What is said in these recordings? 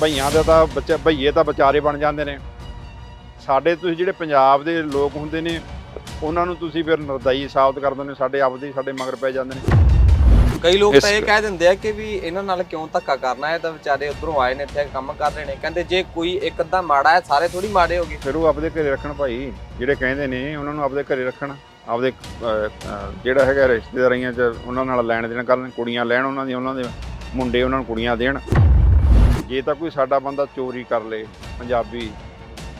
ਭਈਆਂ ਦਾ ਤਾਂ ਬੱਚਾ ਭਈਏ ਤਾਂ ਵਿਚਾਰੇ ਬਣ ਜਾਂਦੇ ਨੇ। ਸਾਡੇ ਤੁਸੀਂ ਜਿਹੜੇ ਪੰਜਾਬ ਦੇ ਲੋਕ ਹੁੰਦੇ ਨੇ ਉਹਨਾਂ ਨੂੰ ਤੁਸੀਂ ਫਿਰ ਨਿਰਦਈ ਸਾਬਤ ਕਰ ਦਿੰਦੇ ਹੋ, ਸਾਡੇ ਆਪਦੇ ਹੀ ਸਾਡੇ ਮਗਰ ਪੈ ਜਾਂਦੇ ਨੇ। ਕਈ ਲੋਕ ਤਾਂ ਇਹ ਕਹਿ ਦਿੰਦੇ ਆ ਕਿ ਵੀ ਇਹਨਾਂ ਨਾਲ ਕਿਉਂ ਧੱਕਾ ਕਰਨਾ ਹੈ ਤਾਂ ਵਿਚਾਰੇ ਉਧਰੋਂ ਆਏ ਨੇ ਇੱਥੇ ਕੰਮ ਕਰ ਰਹੇ ਨੇ। ਕਹਿੰਦੇ ਜੇ ਕੋਈ ਇੱਕ ਅੱਧਾ ਮਾੜਾ ਹੈ ਸਾਰੇ ਥੋੜੀ ਮਾੜੇ ਹੋਗੇ ਫਿਰ ਉਹ ਆਪਦੇ ਘਰੇ ਰੱਖਣ ਭਾਈ ਜਿਹੜੇ ਕਹਿੰਦੇ ਨੇ ਉਹਨਾਂ ਨੂੰ ਆਪਦੇ ਘਰੇ ਰੱਖਣ। ਆਪਦੇ ਅਹ, ਅਹ, ਜਿਹੜਾ ਹੈਗਾ ਰਿਸ਼ਤੇਦਾਰੀਆਂ 'ਚ ਉਹਨਾਂ ਨਾਲ ਲੈਣ ਦੇਣ ਕਰਨ ਕੁੜੀਆਂ ਲੈਣ ਉਹਨਾਂ ਦੀ ਉਹਨਾਂ ਦੇ ਮੁੰਡੇ ਉਹਨਾਂ ਨੂੰ ਕੁੜੀਆਂ ਦੇਣ। ਜੇ ਤਾਂ ਕੋਈ ਸਾਡਾ ਬੰਦਾ ਚੋਰੀ ਕਰ ਲੇ ਪੰਜਾਬੀ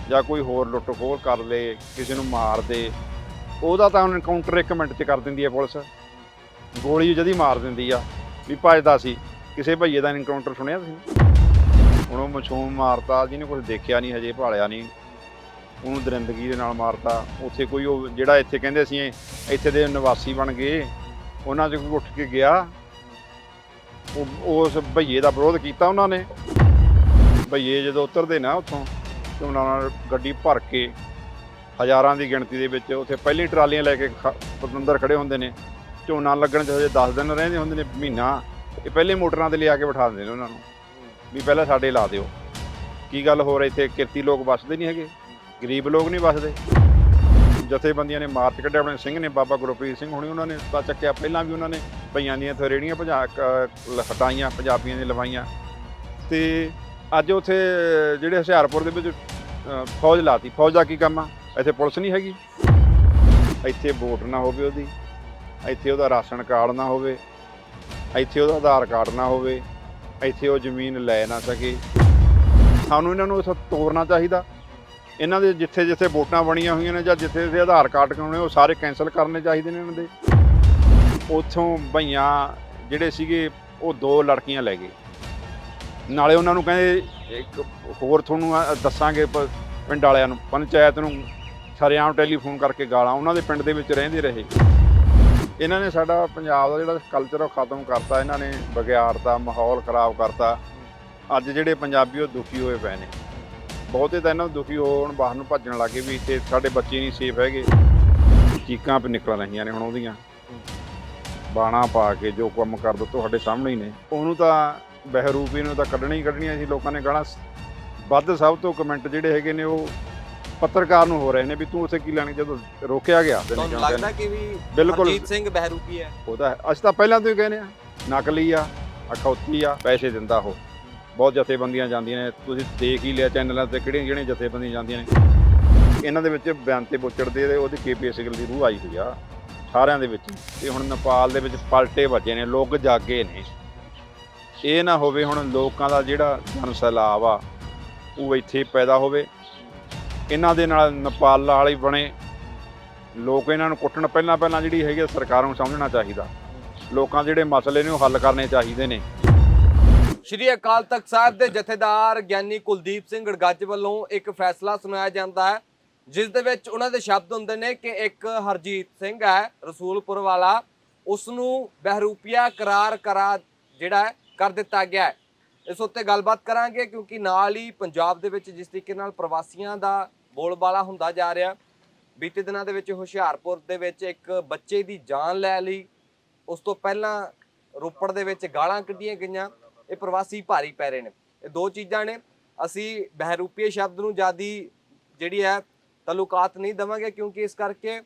ਜਾਂ ਕੋਈ ਹੋਰ ਲੁੱਟ ਖੋਹ ਕਰ ਲੇ, ਕਿਸੇ ਨੂੰ ਮਾਰ ਦੇ, ਉਹਦਾ ਤਾਂ ਐਨਕਾਊਂਟਰ ਇੱਕ ਮਿੰਟ 'ਚ ਕਰ ਦਿੰਦੀ ਹੈ ਪੁਲਿਸ। ਗੋਲੀ ਜਦੀ ਮਾਰ ਦਿੰਦੀ ਆ, ਵੀ ਭੱਜਦਾ ਸੀ। ਕਿਸੇ ਭਈਏ ਦਾ ਐਨਕਾਊਂਟਰ ਸੁਣਿਆ ਤੁਸੀਂ? ਹੁਣ ਉਹ ਮਸ਼ੂਮ ਮਾਰਤਾ, ਜਿਹਨੇ ਕੁਝ ਦੇਖਿਆ ਨਹੀਂ, ਹਜੇ ਭਾਲਿਆ ਨਹੀਂ। ਉਹਨੂੰ ਦਰਿੰਦਗੀ ਦੇ ਨਾਲ ਮਾਰਤਾ। ਉੱਥੇ ਕੋਈ ਉਹ ਜਿਹੜਾ ਇੱਥੇ ਕਹਿੰਦੇ ਅਸੀਂ ਇੱਥੇ ਦੇ ਨਿਵਾਸੀ ਬਣ ਗਏ। ਉਹਨਾਂ 'ਚ ਕੋਈ ਉੱਠ ਕੇ ਗਿਆ। ਉਸ ਭਈਏ ਦਾ ਵਿਰੋਧ ਕੀਤਾ ਉਹਨਾਂ ਨੇ। ਭਈਏ ਜਦੋਂ ਉਤਰਦੇ ਨਾ ਉੱਥੋਂ, ਤੇ ਉਹਨਾਂ ਨਾਲ ਗੱਡੀ ਭਰ ਕੇ ਹਜ਼ਾਰਾਂ ਦੀ ਗਿਣਤੀ ਦੇ ਵਿੱਚ ਉੱਥੇ ਪਹਿਲੀ ਟਰਾਲੀਆਂ ਲੈ ਕੇ ਖ- ਅੰਦਰ ਖੜੇ ਹੁੰਦੇ ਨੇ ਝੋਨਾ ਲੱਗਣ 'ਚ ਹਜੇ 10 ਦਿਨ ਰਹਿੰਦੇ ਹੁੰਦੇ ਨੇ, ਮਹੀਨਾ, ਇਹ ਪਹਿਲੇ ਮੋਟਰਾਂ ਤੇ ਲਿਆ ਕੇ ਬਿਠਾ ਦਿੰਦੇ ਨੇ ਉਹਨਾਂ ਨੂੰ, ਵੀ ਪਹਿਲਾਂ ਸਾਡੇ ਲਾ ਦਿਓ। ਕੀ ਗੱਲ ਹੋਰ ਇੱਥੇ, ਕਿਰਤੀ ਲੋਕ ਵੱਸਦੇ ਨਹੀਂ ਹੈਗੇ? ਗਰੀਬ ਲੋਕ ਨਹੀਂ ਵੱਸਦੇ? ਜਥੇਬੰਦੀਆਂ ਨੇ ਮਾਰਚ ਕੱਢਿਆ, ਆਪਣੇ ਸਿੰਘ ਨੇ, ਬਾਬਾ ਗੁਰਪ੍ਰੀਤ ਸਿੰਘ ਹੁਣੀ ਉਹਨਾਂ ਨੇ ਤਾਂ ਚੱਕਿਆ, ਪਹਿਲਾਂ ਵੀ ਉਹਨਾਂ ਨੇ ਭਈਆਂ ਦੀਆਂ ਥਰੇੜੀਆਂ ਭਜਾ, ਕ- ਲ- ਹਟਾਈਆਂ, ਪੰਜਾਬੀਆਂ ਦੀਆਂ ਲਵਾਈਆਂ। ਤੇ ਅੱਜ ਉੱਥੇ ਜਿਹੜੇ ਹੁਸ਼ਿਆਰਪੁਰ ਦੇ ਵਿੱਚ ਫੌਜ ਲਾਤੀ। ਫੌਜ ਦਾ ਕੀ ਕੰਮ ਆ? ਇੱਥੇ ਪੁਲਿਸ ਨਹੀਂ ਹੈਗੀ। ਇੱਥੇ ਵੋਟ ਨਾ ਹੋਵੇ ਉਹਦੀ। ਇੱਥੇ ਉਹਦਾ ਰਾਸ਼ਨ ਕਾਰਡ ਨਾ ਹੋਵੇ। ਇੱਥੇ ਉਹਦਾ ਆਧਾਰ ਕਾਰਡ ਨਾ ਹੋਵੇ। ਇੱਥੇ ਉਹ ਜ਼ਮੀਨ ਲੈ ਨਾ ਸਕੇ। ਸਾਨੂੰ ਇਹਨਾਂ ਨੂੰ ਇੱਥੋਂ ਤੋੜਨਾ ਚਾਹੀਦਾ। ਇਹਨਾਂ ਦੇ ਜਿੱਥੇ ਜਿੱਥੇ ਵੋਟਾਂ ਬਣੀਆਂ ਹੋਈਆਂ ਨੇ ਜਾਂ ਜਿੱਥੇ ਜਿੱਥੇ ਆਧਾਰ ਕਾਰਡ ਕਰਾਉਣੇ, ਉਹ ਸਾਰੇ ਕੈਨਸਲ ਕਰਨੇ ਚਾਹੀਦੇ ਨੇ ਇਹਨਾਂ ਦੇ। ਉੱਥੋਂ ਭਈਆਂ ਜਿਹੜੇ ਸੀਗੇ, ਉਹ ਦੋ ਲੜਕੀਆਂ ਲੈ ਗਏ। ਨਾਲੇ ਉਹਨਾਂ ਨੂੰ ਕਹਿੰਦੇ ਇੱਕ ਹੋਰ ਤੁਹਾਨੂੰ ਦੱਸਾਂਗੇ ਪਿੰਡ ਵਾਲਿਆਂ ਨੂੰ, ਪੰਚਾਇਤ ਨੂੰ ਸ਼ਰੇਆਮ ਟੈਲੀਫੋਨ ਕਰਕੇ ਗਾਲਾਂ, ਉਹਨਾਂ ਦੇ ਪਿੰਡ ਦੇ ਵਿੱਚ ਰਹਿੰਦੇ ਰਹੇ। ਇਹਨਾਂ ਨੇ ਸਾਡਾ ਪੰਜਾਬ ਦਾ ਜਿਹੜਾ ਕਲਚਰ ਉਹ ਖਤਮ ਕਰਤਾ, ਇਹਨਾਂ ਨੇ ਵਿਗਿਆੜਤਾ ਮਾਹੌਲ ਖਰਾਬ ਕਰਤਾ। ਅੱਜ ਜਿਹੜੇ ਪੰਜਾਬੀ ਉਹ ਦੁਖੀ ਹੋਏ ਪਏ ਨੇ। ਬਹੁਤੇ ਤਾਂ ਇਹਨਾਂ ਨੂੰ ਦੁਖੀ ਹੋਣ, ਬਾਹਰ ਨੂੰ ਭੱਜਣ ਲੱਗੇ ਵੀ ਇੱਥੇ ਸਾਡੇ ਬੱਚੇ ਨਹੀਂ ਸੇਫ ਹੈਗੇ। ਚੀਕਾਂ ਵੀ ਨਿਕਲ ਰਹੀਆਂ ਨੇ ਹੁਣ ਉਹਦੀਆਂ। ਬਾਣਾ ਪਾ ਕੇ ਜੋ ਕੰਮ ਕਰ ਦੋ ਤੁਹਾਡੇ ਸਾਹਮਣੇ ਹੀ ਨੇ। ਉਹਨੂੰ ਤਾਂ ਬਹਿਰੂਪੀ ਨੂੰ ਤਾਂ ਕੱਢਣੀ ਹੀ ਕੱਢਣੀਆਂ ਸੀ ਲੋਕਾਂ ਨੇ ਗਾਲਾਂ ਵੱਧ ਸਭ ਤੋਂ ਕਮੈਂਟ ਜਿਹੜੇ ਹੈਗੇ ਨੇ ਉਹ ਪੱਤਰਕਾਰ ਨੂੰ ਹੋ ਰਹੇ ਨੇ ਵੀ ਤੂੰ ਉੱਥੇ ਕੀ ਲੈਣ ਜਦੋਂ ਰੋਕਿਆ ਗਿਆ ਤੁਹਾਨੂੰ ਲੱਗਦਾ ਕਿ ਵੀ ਬਿਲਕੁਲ। ਹਰਜੀਤ ਸਿੰਘ ਬਹਿਰੂਪੀ ਹੈ? ਉਹਦਾ। ਅਸੀਂ ਤਾਂ ਪਹਿਲਾਂ ਤੋਂ ਹੀ ਕਹਿੰਦੇ ਆ ਨਕਲੀ ਆ ਅਖੌਤੀ ਆ ਪੈਸੇ ਦਿੰਦਾ ਉਹ। ਬਹੁਤ ਜਥੇਬੰਦੀਆਂ ਜਾਂਦੀਆਂ ਨੇ ਤੁਸੀਂ ਦੇਖ ਹੀ ਲਿਆ ਚੈਨਲਾਂ ਤੇ ਕਿਹੜੀਆਂ ਕਿਹੜੀਆਂ ਜਥੇਬੰਦੀਆਂ ਜਾਂਦੀਆਂ ਨੇ। ਇਹਨਾਂ ਦੇ ਵਿੱਚ ਬਿਆਨ ਤੇ ਬੁੱਚੜਦੇ ਦੇ ਉਹਦੀ ਕੇਪੀਐਸ ਗਿਲ ਦੀ ਰੂਹ ਆਈ ਹੋਈ ਆ ਸਾਰਿਆਂ ਦੇ ਵਿੱਚ। ਤੇ ਹੁਣ ਨੇਪਾਲ ਦੇ ਵਿੱਚ ਪਲਟੇ ਵੱਜੇ ਨੇ ਲੋਕ ਜਾਗੇ ਨੇ। ਇਹ ਨਾ ਹੋਵੇ ਹੁਣ ਲੋਕਾਂ ਦਾ ਜਿਹੜਾ ਜਨ ਸੈਲਾਬ ਆ, ਉਹ ਇੱਥੇ ਪੈਦਾ ਹੋਵੇ। ਇਹਨਾਂ ਦੇ ਨਾਲ ਨੇਪਾਲ ਵਾਲੇ ਹੀ ਬਣੇ। ਲੋਕ ਇਹਨਾਂ ਨੂੰ ਕੁੱਟਣ ਪਹਿਲਾਂ ਪਹਿਲਾਂ ਜਿਹੜੀ ਹੈਗੀ ਆ ਸਰਕਾਰ ਨੂੰ ਸਮਝਣਾ ਚਾਹੀਦਾ। ਲੋਕਾਂ ਦੇ ਜਿਹੜੇ ਮਸਲੇ ਨੇ ਉਹ ਹੱਲ ਕਰਨੇ ਚਾਹੀਦੇ ਨੇ। ਸ਼੍ਰੀ ਅਕਾਲ ਤਖਤ ਸਾਹਿਬ ਦੇ ਜਥੇਦਾਰ ਗਿਆਨੀ ਕੁਲਦੀਪ ਸਿੰਘ ਗੜਗੱਜ ਵੱਲੋਂ ਇੱਕ ਫੈਸਲਾ ਸੁਣਾਇਆ ਜਾਂਦਾ ਹੈ, ਜਿਸ ਦੇ ਵਿੱਚ ਉਹਨਾਂ ਦੇ ਸ਼ਬਦ ਹੁੰਦੇ ਨੇ ਕਿ ਇੱਕ ਹਰਜੀਤ ਸਿੰਘ ਹੈ, ਰਸੂਲਪੁਰ ਵਾਲਾ ਉਸ ਨੂੰ ਬਹਿਰੂਪੀਆ ਕਰਾਰ ਕਰਾ ਜਿਹੜਾ ਕਰ ਦਿੱਤਾ ਗਿਆ ਹੈ। ਇਸ ਉੱਤੇ ਗੱਲਬਾਤ ਕਰਾਂਗੇ ਕਿਉਂਕਿ ਨਾਲ ਹੀ ਪੰਜਾਬ ਦੇ ਵਿੱਚ ਜਿਸ ਤਰੀਕੇ ਨਾਲ ਪ੍ਰਵਾਸੀਆਂ ਦਾ ਬੋਲਬਾਲਾ ਹੁੰਦਾ ਜਾ ਰਿਹਾ, ਬੀਤੇ ਦਿਨਾਂ ਦੇ ਵਿੱਚ ਹੁਸ਼ਿਆਰਪੁਰ ਦੇ ਵਿੱਚ ਇੱਕ ਬੱਚੇ ਦੀ ਜਾਨ ਲੈ ਲਈ। ਉਸ ਤੋਂ ਪਹਿਲਾਂ ਰੋਪੜ ਦੇ ਵਿੱਚ ਗਾਲਾਂ ਕੱਢੀਆਂ ਗਈਆਂ। ਇਹ ਪ੍ਰਵਾਸੀ ਭਾਰੀ ਪੈ ਰਹੇ ਨੇ। ਇਹ ਦੋ ਚੀਜ਼ਾਂ ਨੇ। ਅਸੀਂ ਬਹਿਰੂਪੀਏ ਸ਼ਬਦ ਨੂੰ ਜਿਆਦੀ ਜਿਹੜੀ ਹੈ ਤਾਲੁਕਾਤ ਨਹੀਂ ਦਵਾਂਗੇ ਕਿਉਂਕਿ ਇਸ ਕਰਕੇ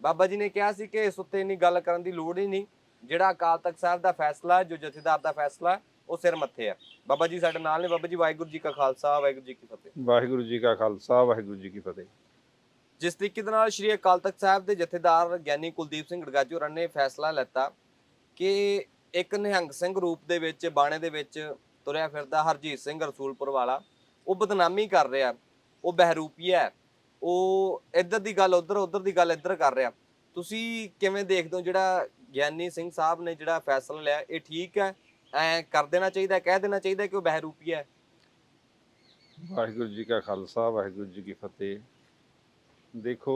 ਬਾਬਾ ਜੀ ਨੇ ਕਿਹਾ ਸੀ ਕਿ ਇਸ ਉੱਤੇ ਇੰਨੀ ਗੱਲ ਕਰਨ ਦੀ ਲੋੜ ਹੀ ਨਹੀਂ। ਜਿਹੜਾ ਅਕਾਲ ਤਖਤ ਸਾਹਿਬ ਦਾ ਫੈਸਲਾ ਜੋ ਜਥੇਦਾਰ ਦਾ ਫੈਸਲਾ ਉਹ ਸਿਰ ਮੱਥੇ ਹੈ ਬਾਬਾ ਜੀ ਸਾਡੇ ਨਾਲ ਨੇ ਬਾਬਾ ਜੀ ਵਾਹਿਗੁਰੂ ਜੀ ਕਾ ਖਾਲਸਾ ਵਾਹਿਗੁਰੂ ਜੀ ਕੀ ਫਤਿਹ। ਵਾਹਿਗੁਰੂ ਜੀ ਕਾ ਖਾਲਸਾ ਵਾਹਿਗੁਰੂ ਜੀ ਕੀ ਫਤਿਹ। ਜਿਸ ਤਰੀਕੇ ਦੇ ਨਾਲ ਸ਼੍ਰੀ ਅਕਾਲ ਤਖਤ ਸਾਹਿਬ ਦੇ ਜਥੇਦਾਰ ਗਿਆਨੀ ਕੁਲਦੀਪ ਸਿੰਘ ਗੜਗਾਜੂ ਰਨ ਨੇ ਫੈਸਲਾ ਲੈਤਾ ਕਿ ਇੱਕ ਨਿਹੰਗ ਸਿੰਘ ਰੂਪ ਦੇ ਵਿੱਚ ਬਾਣੇ ਦੇ ਵਿੱਚ ਤੁਰਿਆ ਫਿਰਦਾ ਹਰਜੀਤ ਸਿੰਘ ਰਸੂਲਪੁਰ ਵਾਲਾ ਉਹ ਬਦਨਾਮੀ ਕਰ ਰਿਹਾ। ਉਹ ਬਹਿਰੂਪੀਆ ਹੈ। ਉਹ ਇੱਧਰ ਦੀ ਗੱਲ ਉੱਧਰ ਉੱਧਰ ਦੀ ਗੱਲ ਇੱਧਰ ਕਰ ਰਿਹਾ। ਤੁਸੀਂ ਕਿਵੇਂ ਦੇਖਦੇ ਹੋ ਜਿਹੜਾ ਗਿਆਨੀ ਸਿੰਘ ਸਾਹਿਬ ਨੇ ਜਿਹੜਾ ਫੈਸਲਾ ਲਿਆ ਇਹ ਠੀਕ ਹੈ ਐ ਕਰ ਦੇਣਾ ਚਾਹੀਦਾ ਕਹਿ ਦੇਣਾ ਚਾਹੀਦਾ ਕਿ ਉਹ ਬਹਿਰੂਪੀਆ ਹੈ ਵਾਹਿਗੁਰੂ ਜੀ ਕਾ ਖਾਲਸਾ ਵਾਹਿਗੁਰੂ ਜੀ ਕੀ ਫਤਿਹ ਦੇਖੋ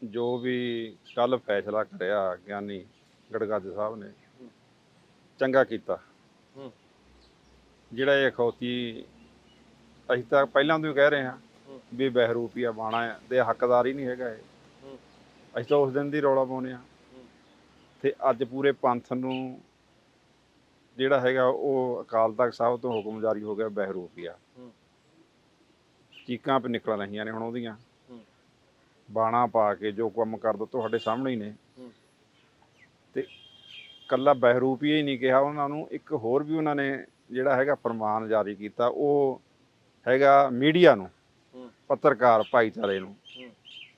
ਜੋ ਵੀ ਕੱਲ ਫੈਸਲਾ ਕਰਿਆ ਗਿਆਨੀ ਗੜਗੱਜ ਸਾਹਿਬ ਨੇ ਚੰਗਾ ਕੀਤਾ। ਜਿਹੜਾ ਇਹ ਅਖੌਤੀ ਅਸੀਂ ਤਾਂ ਪਹਿਲਾਂ ਤੋਂ ਹੀ ਕਹਿ ਰਹੇ ਹਾਂ। ਵੀ ਬਹਿਰੂਪੀਆ ਬਾਣਾ ਦੇ ਹੱਕਦਾਰ ਹੀ ਨਹੀਂ ਹੈਗਾ ਇਹ। ਅਸੀਂ ਤਾਂ ਉਸ ਦਿਨ ਦੀ ਰੌਲਾ ਪਾਉਂਦੇ ਹਾਂ ਤੇ ਅੱਜ ਪੂਰੇ ਪੰਥ ਨੂੰ ਜਿਹੜਾ ਹੈਗਾ ਉਹ ਅਕਾਲ ਤਖਤ ਸਾਹਿਬ ਤੋਂ ਹੁਕਮ ਜਾਰੀ ਹੋ ਗਿਆ ਬਹਿਰੂਪੀਆ ਹੂੰ। ਚੀਕਾਂ ਪ ਨਿਕਲ ਰਹੀਆਂ ਨੇ ਹੁਣ ਉਹਦੀਆਂ। ਬਾਣਾ ਪਾ ਕੇ ਜੋ ਕੰਮ ਕਰਦਾ ਤੁਹਾਡੇ ਸਾਹਮਣੇ ਹੀ ਨੇ। ਤੇ ਕੱਲਾ ਬਹਿਰੂਪੀਆ ਹੀ ਨਹੀਂ ਕਿਹਾ ਉਹਨਾਂ ਨੂੰ ਇੱਕ ਹੋਰ ਵੀ ਉਹਨਾਂ ਨੇ ਜਿਹੜਾ ਹੈਗਾ ਫਰਮਾਨ ਜਾਰੀ ਕੀਤਾ ਉਹ ਹੈਗਾ ਮੀਡੀਆ ਨੂੰ। ਪੱਤਰਕਾਰ ਭਾਈਚਾਰੇ ਨੂੰ।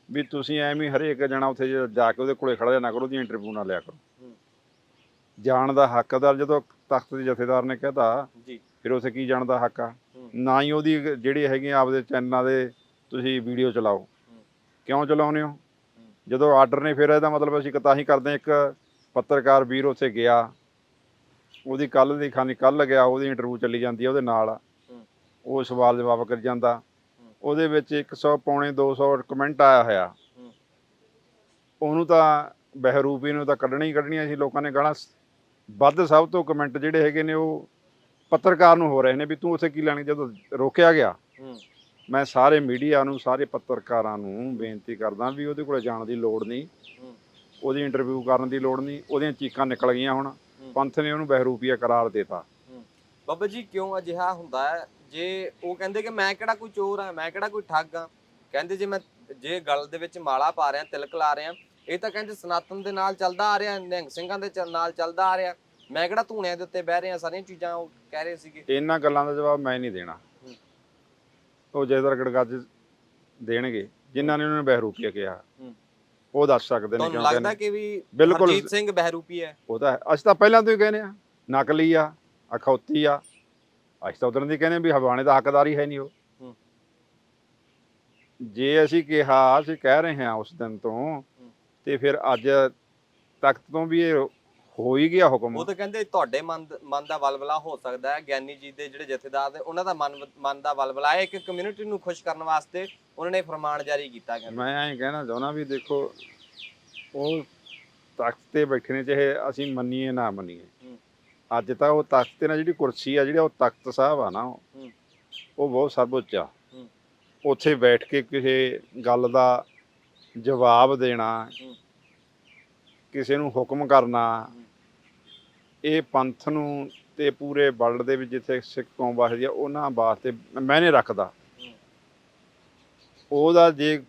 ਵੀ ਤੁਸੀਂ ਐਵੇਂ ਹਰੇਕ ਜਣਾ ਉੱਥੇ ਜੇ ਕੇ ਉਹਦੇ ਕੋਲੇ ਖੜਾ ਨਾ ਕਰੋ ਉਹਦੀ ਇੰਟਰਵਿਊ ਨਾ ਲਿਆ ਕਰੋ। ਜਾਣ ਦਾ ਹੱਕਦਾਰ ਜਦੋਂ ਤਖਤ ਦੇ ਜਥੇਦਾਰ ਨੇ ਕਹਿਤਾ ਜੀ। ਫਿਰ ਉਸੇ ਕੀ ਜਾਣ ਦਾ ਹੱਕ ਆ। ਨਾ ਹੀ ਉਹਦੀ ਜਿਹੜੀ ਹੈਗੀ ਆ ਆਪਦੇ ਚੈਨਲਾਂ ਦੇ ਤੁਸੀਂ ਵੀਡੀਓ ਚਲਾਓ। ਕਿਉਂ ਚਲਾਉਂਦੇ ਹੋ? ਜਦੋਂ ਆਰਡਰ ਨੇ ਫਿਰ ਇਹਦਾ ਮਤਲਬ ਅਸੀਂ ਤਾਂ ਹੀ ਕਰਦੇ ਇੱਕ ਪੱਤਰਕਾਰ ਵੀਰ ਉੱਥੇ ਗਿਆ। ਉਹਦੀ ਕੱਲ ਦੀ ਖਾਨੀ ਕੱਲ ਗਿਆ ਉਹਦੀ ਇੰਟਰਵਿਊ ਚੱਲੀ ਜਾਂਦੀ ਹੈ ਉਹਦੇ ਨਾਲ। ਉਹ ਸਵਾਲ ਜਵਾਬ ਕਰੀ ਜਾਂਦਾ। ਉਹਦੇ ਵਿੱਚ 100 ਪੌਣੇ 200 ਕਮੈਂਟ ਆਇਆ ਹੋਇਆ। ਉਹਨੂੰ ਤਾਂ ਬਹਿਰੂਪੀ ਨੂੰ ਤਾਂ ਕੱਢਣੀ ਹੀ ਕੱਢਣੀਆਂ ਸੀ ਲੋਕਾਂ ਨੇ ਗਾਲਾਂ ਵੱਧ ਸਭ ਤੋਂ ਕਮੈਂਟ ਜਿਹੜੇ ਹੈਗੇ ਨੇ ਉਹ ਪੱਤਰਕਾਰ ਨੂੰ ਹੋ ਰਹੇ ਨੇ ਵੀ ਤੂੰ ਉੱਥੇ ਕੀ ਲੈਣੀ ਜਦੋਂ ਰੋਕਿਆ ਗਿਆ। ਮੈਂ ਸਾਰੇ ਮੀਡੀਆ ਨੂੰ ਸਾਰੇ ਪੱਤਰਕਾਰਾਂ ਨੂੰ ਬੇਨਤੀ ਕਰਦਾ ਵੀ ਉਹਦੇ ਕੋਲ ਜਾਣ ਦੀ ਲੋੜ ਨਹੀਂ। ਉਹਦੀ ਇੰਟਰਵਿਊ ਕਰਨ ਦੀ ਲੋੜ ਨਹੀਂ ਉਹਦੀਆਂ ਚੀਕਾਂ ਨਿਕਲ ਗਈਆਂ ਹੁਣ। ਪੰਥ ਨੇ ਉਹਨੂੰ ਬਹਿਰੂਪੀਆ ਕਰਾਰ ਦੇਤਾ। ਬਾਬਾ ਜੀ ਕਿਉਂ ਅਜਿਹਾ ਹੁੰਦਾ ਹੈ? ਜੇ ਉਹ ਕਹਿੰਦੇ ਕਿ ਮੈਂ ਕਿਹੜਾ ਕੋਈ ਚੋਰ ਆ ਮੈਂ ਕਿਹੜਾ ਕੋਈ ਠੱਗ ਆ ਕਹਿੰਦੇ ਜੇ ਮੈਂ ਜੇ ਗਲ ਦੇ ਵਿੱਚ ਮਾਲਾ ਪਾ ਰਿਹਾ ਤਿਲਕ ਲਾ ਰਿਹਾ ਇਹ ਤਾਂ ਕਹਿੰਦੇ ਸਨਾਤਨ ਦੇ ਨਾਲ ਚੱਲਦਾ ਆ ਰਿਹਾ ਨਿਹੰਗ ਸਿੰਘਾਂ ਦੇ ਚ- ਨਾਲ ਚੱਲਦਾ ਆ ਰਿਹਾ ਮੈਂ ਕਿਹੜਾ ਧੂਣਿਆਂ ਦੇ ਉੱਤੇ ਬਹਿ ਰਿਹਾ ਸਾਰੀਆਂ ਚੀਜ਼ਾਂ ਉਹ ਕਹਿ ਰਹੇ ਸੀਗੇ ਇਹਨਾਂ ਗੱਲਾਂ ਦਾ ਜਵਾਬ ਮੈਂ ਨਹੀਂ ਦੇਣਾ ਹੂੰ। ਉਹ ਜੈਦਰ ਗੜਗੱਜ ਦੇਣਗੇ ਜਿਨ੍ਹਾਂ ਨੇ ਉਹਨਾਂ ਨੂੰ ਬਹਿਰੂਪੀਆ ਕਿਹਾ ਹੂੰ। ਉਹ ਦੱਸ ਸਕਦੇ ਨੇ ਤੁਹਾਨੂੰ ਕਿਉਂ ਲੱਗਦਾ ਕਿ ਵੀ ਬਿਲਕੁਲ। ਹਰਜੀਤ ਸਿੰਘ ਬਹਿਰੂਪੀ ਹੈ ਉਹ ਤਾਂ ਹੈ। ਅਸੀਂ ਤਾਂ ਪਹਿਲਾਂ ਤੋਂ ਹੀ ਕਹਿੰਦੇ ਆ ਨਕਲੀ ਆ ਅਖੌਤੀ ਆ ਅਸੀਂ ਤਾਂ ਉਦੋਂ ਦੀ ਕਹਿੰਦੇ ਵੀ ਹਵਾਨੇ ਦਾ ਹੱਕਦਾਰ ਹੀ ਹੈ ਨਹੀਂ ਉਹ। ਜੇ ਅਸੀਂ ਕਿਹਾ ਅਸੀਂ ਕਹਿ ਰਹੇ ਹਾਂ ਉਸ ਦਿਨ ਤੋਂ ਤੇ ਫਿਰ ਅੱਜ ਤਖਤ ਤੋਂ ਵੀ ਇਹ ਹੋ ਹੀ ਗਿਆ ਹੁਕਮ। ਉਹ ਤਾਂ ਕਹਿੰਦੇ ਤੁਹਾਡੇ ਮਨ ਦ- ਮਨ ਦਾ ਵਲਵਲਾ ਹੋ ਸਕਦਾ ਹੈ ਗਿਆਨੀ ਜੀ ਦੇ ਜਿਹੜੇ ਜਥੇਦਾਰ ਨੇ ਉਹਨਾਂ ਦਾ ਮਨ ਮਨ ਦਾ ਵਲਵਲਾ ਹੈ ਇੱਕ ਕਮਿਊਨਿਟੀ ਨੂੰ ਖੁਸ਼ ਕਰਨ ਵਾਸਤੇ ਉਹਨਾਂ ਨੇ ਫਰਮਾਨ ਜਾਰੀ ਕੀਤਾ ਕਹਿੰਦੇ। ਮੈਂ ਐਂ ਕਹਿਣਾ ਚਾਹੁੰਦਾ ਵੀ ਦੇਖੋ ਉਹ ਤਖਤ ਤੇ ਬੈਠੇ ਨੇ ਚਾਹੇ ਅਸੀਂ ਮੰਨੀਏ ਨਾ ਮੰਨੀਏ। ਅੱਜ ਤਾਂ ਉਹ ਤਖਤ ਤੇ ਨਾ ਜਿਹੜੀ ਕੁਰਸੀ ਆ ਜਿਹੜਾ ਉਹ ਤਖਤ ਸਾਹਿਬ ਆ ਨਾ ਉਹ ਬਹੁਤ ਸਰਵਉੱਚ ਆ। ਉੱਥੇ ਬੈਠ ਕੇ ਕਿਸੇ ਗੱਲ ਦਾ ਜਵਾਬ ਦੇਣਾ। ਕਿਸੇ ਨੂੰ ਹੁਕਮ ਕਰਨਾ। ਇਹ ਪੰਥ ਨੂੰ ਤੇ ਪੂਰੇ ਵਰਲਡ ਦੇ ਵਿੱਚ ਜਿੱਥੇ ਸਿੱਖ ਕੌਮ ਵਸਦੀ ਆ ਉਹਨਾਂ ਵਾਸਤੇ ਮੈਨੇ ਰੱਖਦਾ। ਉਹਦਾ ਜੇ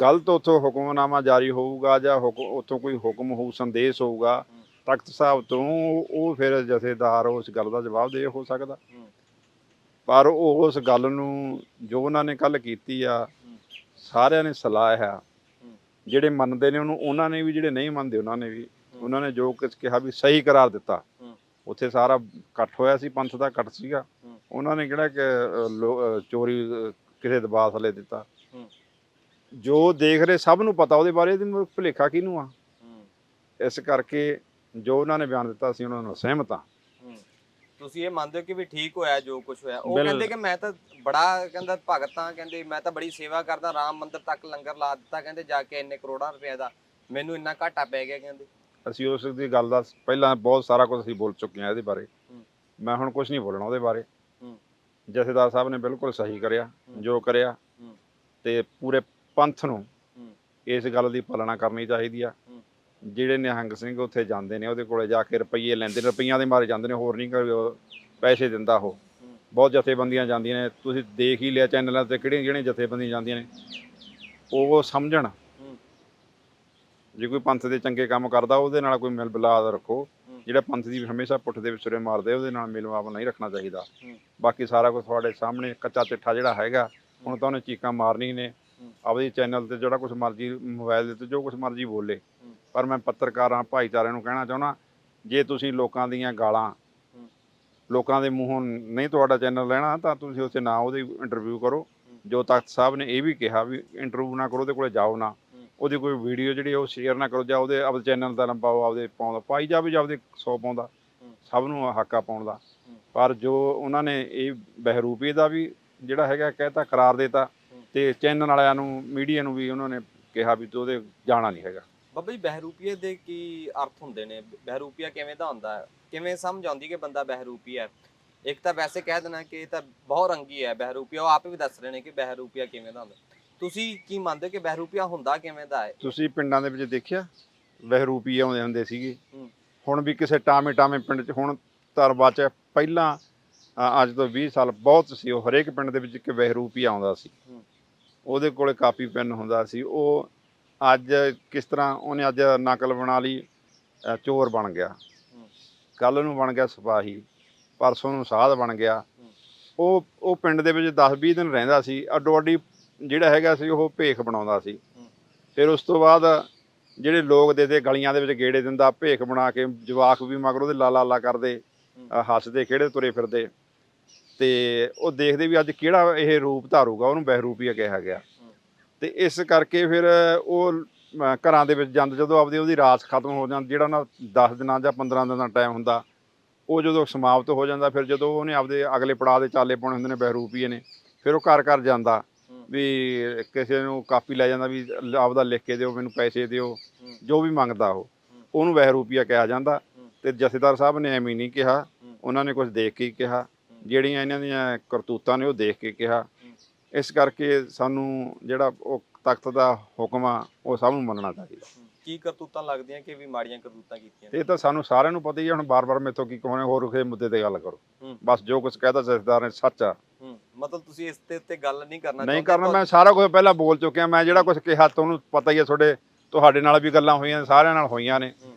ਗਲਤ ਉਥੋਂ ਹੁਕਮਨਾਮਾ ਜਾਰੀ ਹੋਊਗਾ ਜਾਂ ਉਥੋਂ ਕੋਈ ਹੁਕਮ ਹੋਊ ਸੰਦੇਸ਼ ਹੋਊਗਾ। ਤਖਤ ਸਾਹਿਬ ਤੋਂ ਉਹ ਫਿਰ ਜਥੇਦਾਰ ਉਸ ਗੱਲ ਦਾ ਜਵਾਬ ਦੇ ਹੋ ਸਕਦਾ। ਪਰ ਉਹ ਉਸ ਗੱਲ ਨੂੰ ਜੋ ਉਹਨਾਂ ਨੇ ਕੱਲ ਕੀਤੀ ਆ। ਸਾਰਿਆਂ ਨੇ ਸਲਾਹਿਆ ਹੂੰ। ਜਿਹੜੇ ਮੰਨਦੇ ਨੇ ਉਹਨੂੰ ਉਹਨਾਂ ਨੇ ਵੀ ਜਿਹੜੇ ਨਹੀਂ ਮੰਨਦੇ ਉਹਨਾਂ ਨੇ ਵੀ। ਉਹਨਾਂ ਨੇ ਜੋ ਕੁਝ ਕਿਹਾ ਵੀ ਸਹੀ ਕਰਾਰ ਦਿੱਤਾ। ਉੱਥੇ ਸਾਰਾ ਇਕੱਠ ਹੋਇਆ ਸੀ ਪੰਥ ਦਾ ਇਕੱਠ ਸੀਗਾ। ਉਹਨਾਂ ਨੇ ਕਿਹੜਾ ਕਿ ਚੋਰੀ ਕਿਸੇ ਦਬਾਅ ਥੱਲੇ ਦਿੱਤਾ। ਜੋ ਦੇਖ ਰਹੇ ਸਭ ਨੂੰ ਪਤਾ ਉਹਦੇ ਬਾਰੇ ਇਹਦੀ ਭੁਲੇਖਾ ਕਿਹਨੂੰ ਆ ਇਸ ਕਰਕੇ ਜੋ ਉਹਨਾਂ ਨੇ ਬਿਆਨ ਦਿੱਤਾ ਸੀ ਉਹਨਾਂ ਨਾਲ ਸਹਿਮਤ ਆ ਹੂੰ। ਤੁਸੀਂ ਇਹ ਮੰਨਦੇ ਹੋ ਕਿ ਵੀ ਠੀਕ ਹੋਇਆ ਜੋ ਕੁਝ ਹੋਇਆ ਉਹ ਬਿਲ- ਕਹਿੰਦੇ ਕਿ ਮੈਂ ਤਾਂ ਬੜਾ ਕਹਿੰਦਾ ਭਗਤਾਂ ਕਹਿੰਦੇ ਮੈਂ ਤਾਂ ਬੜੀ ਸੇਵਾ ਕਰਦਾ ਰਾਮ ਮੰਦਿਰ ਤੱਕ ਲੰਗਰ ਲਾ ਦਿੱਤਾ ਕਹਿੰਦੇ ਜਾ ਕੇ ਇੰਨੇ ਕਰੋੜਾਂ ਰੁਪਏ ਦਾ ਮੈਨੂੰ ਇੰਨਾ ਘਾਟਾ ਪੈ ਗਿਆ ਕਹਿੰਦੇ ਅਸੀਂ ਉਸ ਦੀ ਗੱਲ ਦਾ ਪਹਿਲਾਂ ਬਹੁਤ ਸਾਰਾ ਕੁਝ ਅਸੀਂ ਬੋਲ ਚੁੱਕੇ ਹਾਂ ਇਹਦੇ ਬਾਰੇ ਹੂੰ। ਮੈਂ ਹੁਣ ਕੁਝ ਨਹੀਂ ਬੋਲਣਾ ਉਹਦੇ ਬਾਰੇ ਹੂੰ। ਜਥੇਦਾਰ ਸਾਹਿਬ ਨੇ ਬਿਲਕੁਲ ਸਹੀ ਕਰਿਆ ਹੂੰ। ਜੋ ਕਰਿਆ ਹੂੰ। ਤੇ ਪੂਰੇ ਪੰਥ ਨੂੰ ਹੂੰ। ਇਸ ਗੱਲ ਦੀ ਪਾਲਣਾ ਕਰਨੀ ਚਾਹੀਦੀ ਆ ਹੂੰ। ਜਿਹੜੇ ਨਿਹੰਗ ਸਿੰਘ ਉੱਥੇ ਜਾਂਦੇ ਨੇ, ਉਹਦੇ ਕੋਲੇ ਜਾ ਕੇ ਰੁਪਈਏ ਲੈਂਦੇ ਨੇ, ਰੁਪਈਆਂ ਦੇ ਮਾਰੇ ਜਾਂਦੇ ਨੇ, ਹੋਰ ਨਹੀਂ ਕੋਈ ਉਹ ਪੈਸੇ ਦਿੰਦਾ ਉਹ। ਬਹੁਤ ਜਥੇਬੰਦੀਆਂ ਜਾਂਦੀਆਂ ਨੇ, ਤੁਸੀਂ ਦੇਖ ਹੀ ਲਿਆ ਚੈਨਲਾਂ ਤੇ ਕਿਹੜੀਆਂ ਜਿਹੜੀਆਂ ਜਥੇਬੰਦੀਆਂ ਜਾਂਦੀਆਂ ਨੇ। ਉਹ ਸਮਝਣ। ਜੇ ਕੋਈ ਪੰਥ ਦੇ ਚੰਗੇ ਕੰਮ ਕਰਦਾ, ਉਹਦੇ ਨਾਲ ਕੋਈ ਮਿਲ ਬਿਲਾਦ ਰੱਖੋ। ਜਿਹੜਾ ਪੰਥ ਦੀ ਹਮੇਸ਼ਾ ਪੁੱਠ ਦੇ ਵਿਚਰੇ ਮਾਰਦੇ, ਉਹਦੇ ਨਾਲ ਮਿਲਵਾਪ ਨਹੀਂ ਰੱਖਣਾ ਚਾਹੀਦਾ। ਬਾਕੀ ਸਾਰਾ ਕੁਝ ਤੁਹਾਡੇ ਸਾਹਮਣੇ ਕੱਚਾ ਚਿੱਠਾ ਜਿਹੜਾ ਹੈਗਾ, ਹੁਣ ਤਾਂ ਉਹਨੇ ਚੀਕਾਂ ਮਾਰਨੀ ਨੇ। ਆਪਦੇ ਚੈਨਲ ਤੇ ਜਿਹੜਾ ਕੁਝ ਮਰਜ਼ੀ, ਮੋਬਾਈਲ ਦੇ ਤੇ ਜੋ ਕੁਝ ਮਰਜ਼ੀ ਬੋਲੇ। ਪਰ ਮੈਂ ਪੱਤਰਕਾਰਾਂ ਭਾਈਚਾਰਿਆਂ ਨੂੰ ਕਹਿਣਾ ਚਾਹੁੰਦਾ ਜੇ ਤੁਸੀਂ ਲੋਕਾਂ ਦੀਆਂ ਗਾਲਾਂ। ਲੋਕਾਂ ਦੇ ਮੂੰਹੋਂ ਨਹੀਂ ਤੁਹਾਡਾ ਚੈਨਲ ਲੈਣਾ ਤਾਂ ਤੁਸੀਂ ਉੱਥੇ ਨਾ ਉਹਦੀ ਇੰਟਰਵਿਊ ਕਰੋ ਜੋ ਤਖਤ ਸਾਹਿਬ ਨੇ ਇਹ ਵੀ ਕਿਹਾ ਵੀ ਇੰਟਰਵਿਊ ਨਾ ਕਰੋ ਉਹਦੇ ਕੋਲੇ ਜਾਓ ਨਾ ਉਹਦੀ ਕੋਈ ਵੀਡੀਓ ਜਿਹੜੀ ਉਹ ਸ਼ੇਅਰ ਨਾ ਕਰੋ ਜਾਂ ਉਹਦੇ ਆਪਦੇ ਚੈਨਲ ਦਾ ਲੰਬਾਓ ਆਪਦੇ ਪਾਉਂਦਾ ਪਾਈ ਜਾਵੇ ਜਾਂ ਆਪਦੇ 100 ਪਾਉਂਦਾ। ਸਭ ਨੂੰ ਹੱਕਾ ਪਾਉਣ ਦਾ। ਪਰ ਜੋ ਉਹਨਾਂ ਨੇ ਇਹ ਬਹਿਰੂਪੀ ਦਾ ਵੀ ਜਿਹੜਾ ਹੈਗਾ ਕਹਿਤਾ ਕਰਾਰ ਦੇਤਾ। ਤੇ ਚੈਨਲ ਵਾਲਿਆਂ ਨੂੰ ਮੀਡੀਆ ਨੂੰ ਵੀ ਉਹਨਾਂ ਨੇ ਕਿਹਾ ਵੀ ਤੂੰ ਉਹਦੇ ਜਾਣਾ ਨਹੀਂ ਹੈਗਾ ਬਾਬਾ ਜੀ ਬਹਿਰੂਪੀਏ ਦੇ ਕੀ ਅਰਥ ਹੁੰਦੇ ਨੇ? ਬਹਿਰੂਪੀਆ ਕਿਵੇਂ ਦਾ ਹੁੰਦਾ ਹੈ? ਕਿਵੇਂ ਸਮਝ ਆਉਂਦੀ ਕਿ ਬੰਦਾ ਬਹਿਰੂਪੀ ਹੈ? ਇੱਕ ਤਾਂ ਵੈਸੇ ਕਹਿ ਦੇਣਾ ਕਿ ਇਹ ਤਾਂ ਬਹੁ ਰੰਗੀ ਹੈ ਬਹਿਰੂਪੀਆ ਉਹ ਆਪੇ ਵੀ ਦੱਸ ਰਹੇ ਨੇ ਕਿ ਬਹਿਰੂਪੀਆ ਕਿਵੇਂ ਦਾ ਹੁੰਦਾ ਤੁਸੀਂ ਕੀ ਮੰਨਦੇ ਹੋ ਕਿ ਬਹਿਰੂਪੀਆ ਹੁੰਦਾ ਕਿਵੇਂ ਦਾ ਹੈ? ਤੁਸੀਂ ਪਿੰਡਾਂ ਦੇ ਵਿੱਚ ਦੇਖਿਆ? ਬਹਿਰੂਪੀ ਆਉਂਦੇ ਹੁੰਦੇ ਸੀਗੇ। ਹੁਣ ਵੀ ਕਿਸੇ ਟਾਵੇਂ ਟਾਵੇਂ ਪਿੰਡ 'ਚ ਹੁਣ ਤਰਬਾ ਚ ਪਹਿਲਾਂ ਅੱਜ ਤੋਂ 20 ਸਾਲ ਬਹੁਤ ਸੀ ਉਹ ਹਰੇਕ ਪਿੰਡ ਦੇ ਵਿੱਚ ਇੱਕ ਬਹਿਰੂਪ ਆਉਂਦਾ ਸੀ। ਉਹਦੇ ਕੋਲੇ ਕਾਪੀ ਪੈਨ ਹੁੰਦਾ ਸੀ। ਉਹ ਅੱਜ ਕਿਸ ਤਰ੍ਹਾਂ ਉਹਨੇ ਅੱਜ ਨਕਲ ਬਣਾ ਲਈ ਚੋਰ ਬਣ ਗਿਆ। ਕੱਲ ਨੂੰ ਬਣ ਗਿਆ ਸਿਪਾਹੀ, ਪਰਸੋਂ ਨੂੰ ਸਾਧ ਬਣ ਗਿਆ। ਉਹ ਉਹ ਪਿੰਡ ਦੇ ਵਿੱਚ 10-20 ਦਿਨ ਰਹਿੰਦਾ ਸੀ, ਅੱਡੋ ਅੱਡੀ ਜਿਹੜਾ ਹੈਗਾ ਸੀ ਉਹ ਭੇਖ ਬਣਾਉਂਦਾ ਸੀ। ਫਿਰ ਉਸ ਤੋਂ ਬਾਅਦ ਜਿਹੜੇ ਲੋਕ ਦੇ ਦੇ ਗਲੀਆਂ ਦੇ ਵਿੱਚ ਗੇੜੇ ਦਿੰਦਾ, ਭੇਖ ਬਣਾ ਕੇ ਜਵਾਕ ਵੀ ਮਗਰ ਉਹਦੇ ਲਾ ਲਾ ਕਰਦੇ ਹੱਸਦੇ ਖੇੜੇ ਤੁਰੇ ਫਿਰਦੇ। ਤੇ ਉਹ ਦੇਖਦੇ ਵੀ ਅੱਜ ਕਿਹੜਾ ਇਹ ਰੂਪ ਧਾਰੂਗਾ, ਉਹਨੂੰ ਬਹਿਰੂਪੀਆ ਕਿਹਾ ਗਿਆ। ਤੇ ਇਸ ਕਰਕੇ ਫਿਰ ਉਹ ਘਰਾਂ ਦੇ ਵਿੱਚ ਜਾਂਦੇ ਜਦੋਂ ਆਪਦੀ ਉਹਦੀ ਰਾਸ ਖਤਮ ਹੋ ਜਾਂਦੀ ਜਿਹੜਾ ਉਹਨਾਂ 10 ਦਿਨਾਂ ਜਾਂ 15 ਦਿਨਾਂ ਦਾ ਟਾਈਮ ਹੁੰਦਾ ਉਹ ਜਦੋਂ ਸਮਾਪਤ ਹੋ ਜਾਂਦਾ ਫਿਰ ਜਦੋਂ ਉਹਨੇ ਆਪਦੇ ਅਗਲੇ ਪੜਾਅ ਦੇ ਚਾਲੇ ਪਾਉਣੇ ਹੁੰਦੇ ਨੇ ਬਹਿਰੂਪੀਏ ਨੇ ਫਿਰ ਉਹ ਘਰ ਘਰ ਜਾਂਦਾ ਵੀ ਕਿਸੇ ਨੂੰ ਕਾਪੀ ਲੈ ਜਾਂਦਾ ਵੀ ਆਪਦਾ ਲਿਖ ਕੇ ਦਿਓ ਮੈਨੂੰ ਪੈਸੇ ਦਿਓ ਜੋ ਵੀ ਮੰਗਦਾ ਉਹ। ਉਹਨੂੰ ਬਹਿਰੂਪੀਆ ਕਿਹਾ ਜਾਂਦਾ ਤੇ ਜਥੇਦਾਰ ਸਾਹਿਬ ਨੇ ਐਵੇਂ ਨਹੀਂ ਕਿਹਾ ਉਹਨਾਂ ਨੇ ਕੁਝ ਦੇਖ ਕੇ ਹੀ ਕਿਹਾ ਜਿਹੜੀਆਂ ਇਹਨਾਂ ਦੀਆਂ ਕਰਤੂਤਾਂ ਨੇ ਉਹ ਦੇਖ ਕੇ ਕਿਹਾ। ਇਸ ਕਰਕੇ ਸਾਨੂੰ ਜਿਹੜਾ ਉਹ ਤਖਤ ਦਾ ਹੁਕਮ ਆ ਉਹ ਸਭ ਨੂੰ ਮੰਨਣਾ ਚਾਹੀਦਾ ਕੀ ਕਰਤੂਤਾਂ ਲੱਗਦੀਆਂ ਕਿ ਵੀ ਮਾੜੀਆਂ ਕਰਤੂਤਾਂ ਕੀਤੀਆਂ ਨੇ? ਇਹ ਤਾਂ ਸਾਨੂੰ ਸਾਰਿਆਂ ਨੂੰ ਪਤਾ ਹੀ ਹੈ ਹੁਣ ਬਾਰ-ਬਾਰ ਮੇਥੋਂ ਕੀ ਕਹੋਣੇ ਹੋਰ ਕਿਸੇ ਮੁੱਦੇ ਤੇ ਗੱਲ ਕਰੋ ਹੂੰ। ਬਸ ਜੋ ਕੁਝ ਕਹਿਦਾ ਜਥੇਦਾਰ ਨੇ ਸੱਚ ਆ ਹੂੰ ਮਤਲਬ ਤੁਸੀਂ ਇਸ ਤੇ ਉੱਤੇ ਗੱਲ ਨਹੀਂ ਕਰਨਾ ਨਹੀਂ ਚਾਹੁੰਦੇ, ਕਰਨਾ ਮੈਂ ਸਾਰਾ ਕੁਝ ਪਹਿਲਾਂ ਬੋਲ ਚੁੱਕਿਆ ਮੈਂ ਜਿਹੜਾ ਕੁਝ ਕਿਹਾ ਤੁਹਾਨੂੰ ਪਤਾ ਹੀ ਹੈ ਤੁਹਾਡੇ ਤੁਹਾਡੇ ਨਾਲ ਵੀ ਗੱਲਾਂ ਹੋਈਆਂ ਨੇ ਸਾਰਿਆਂ ਨਾਲ ਹੋਈਆਂ ਨੇ ਹੂੰ।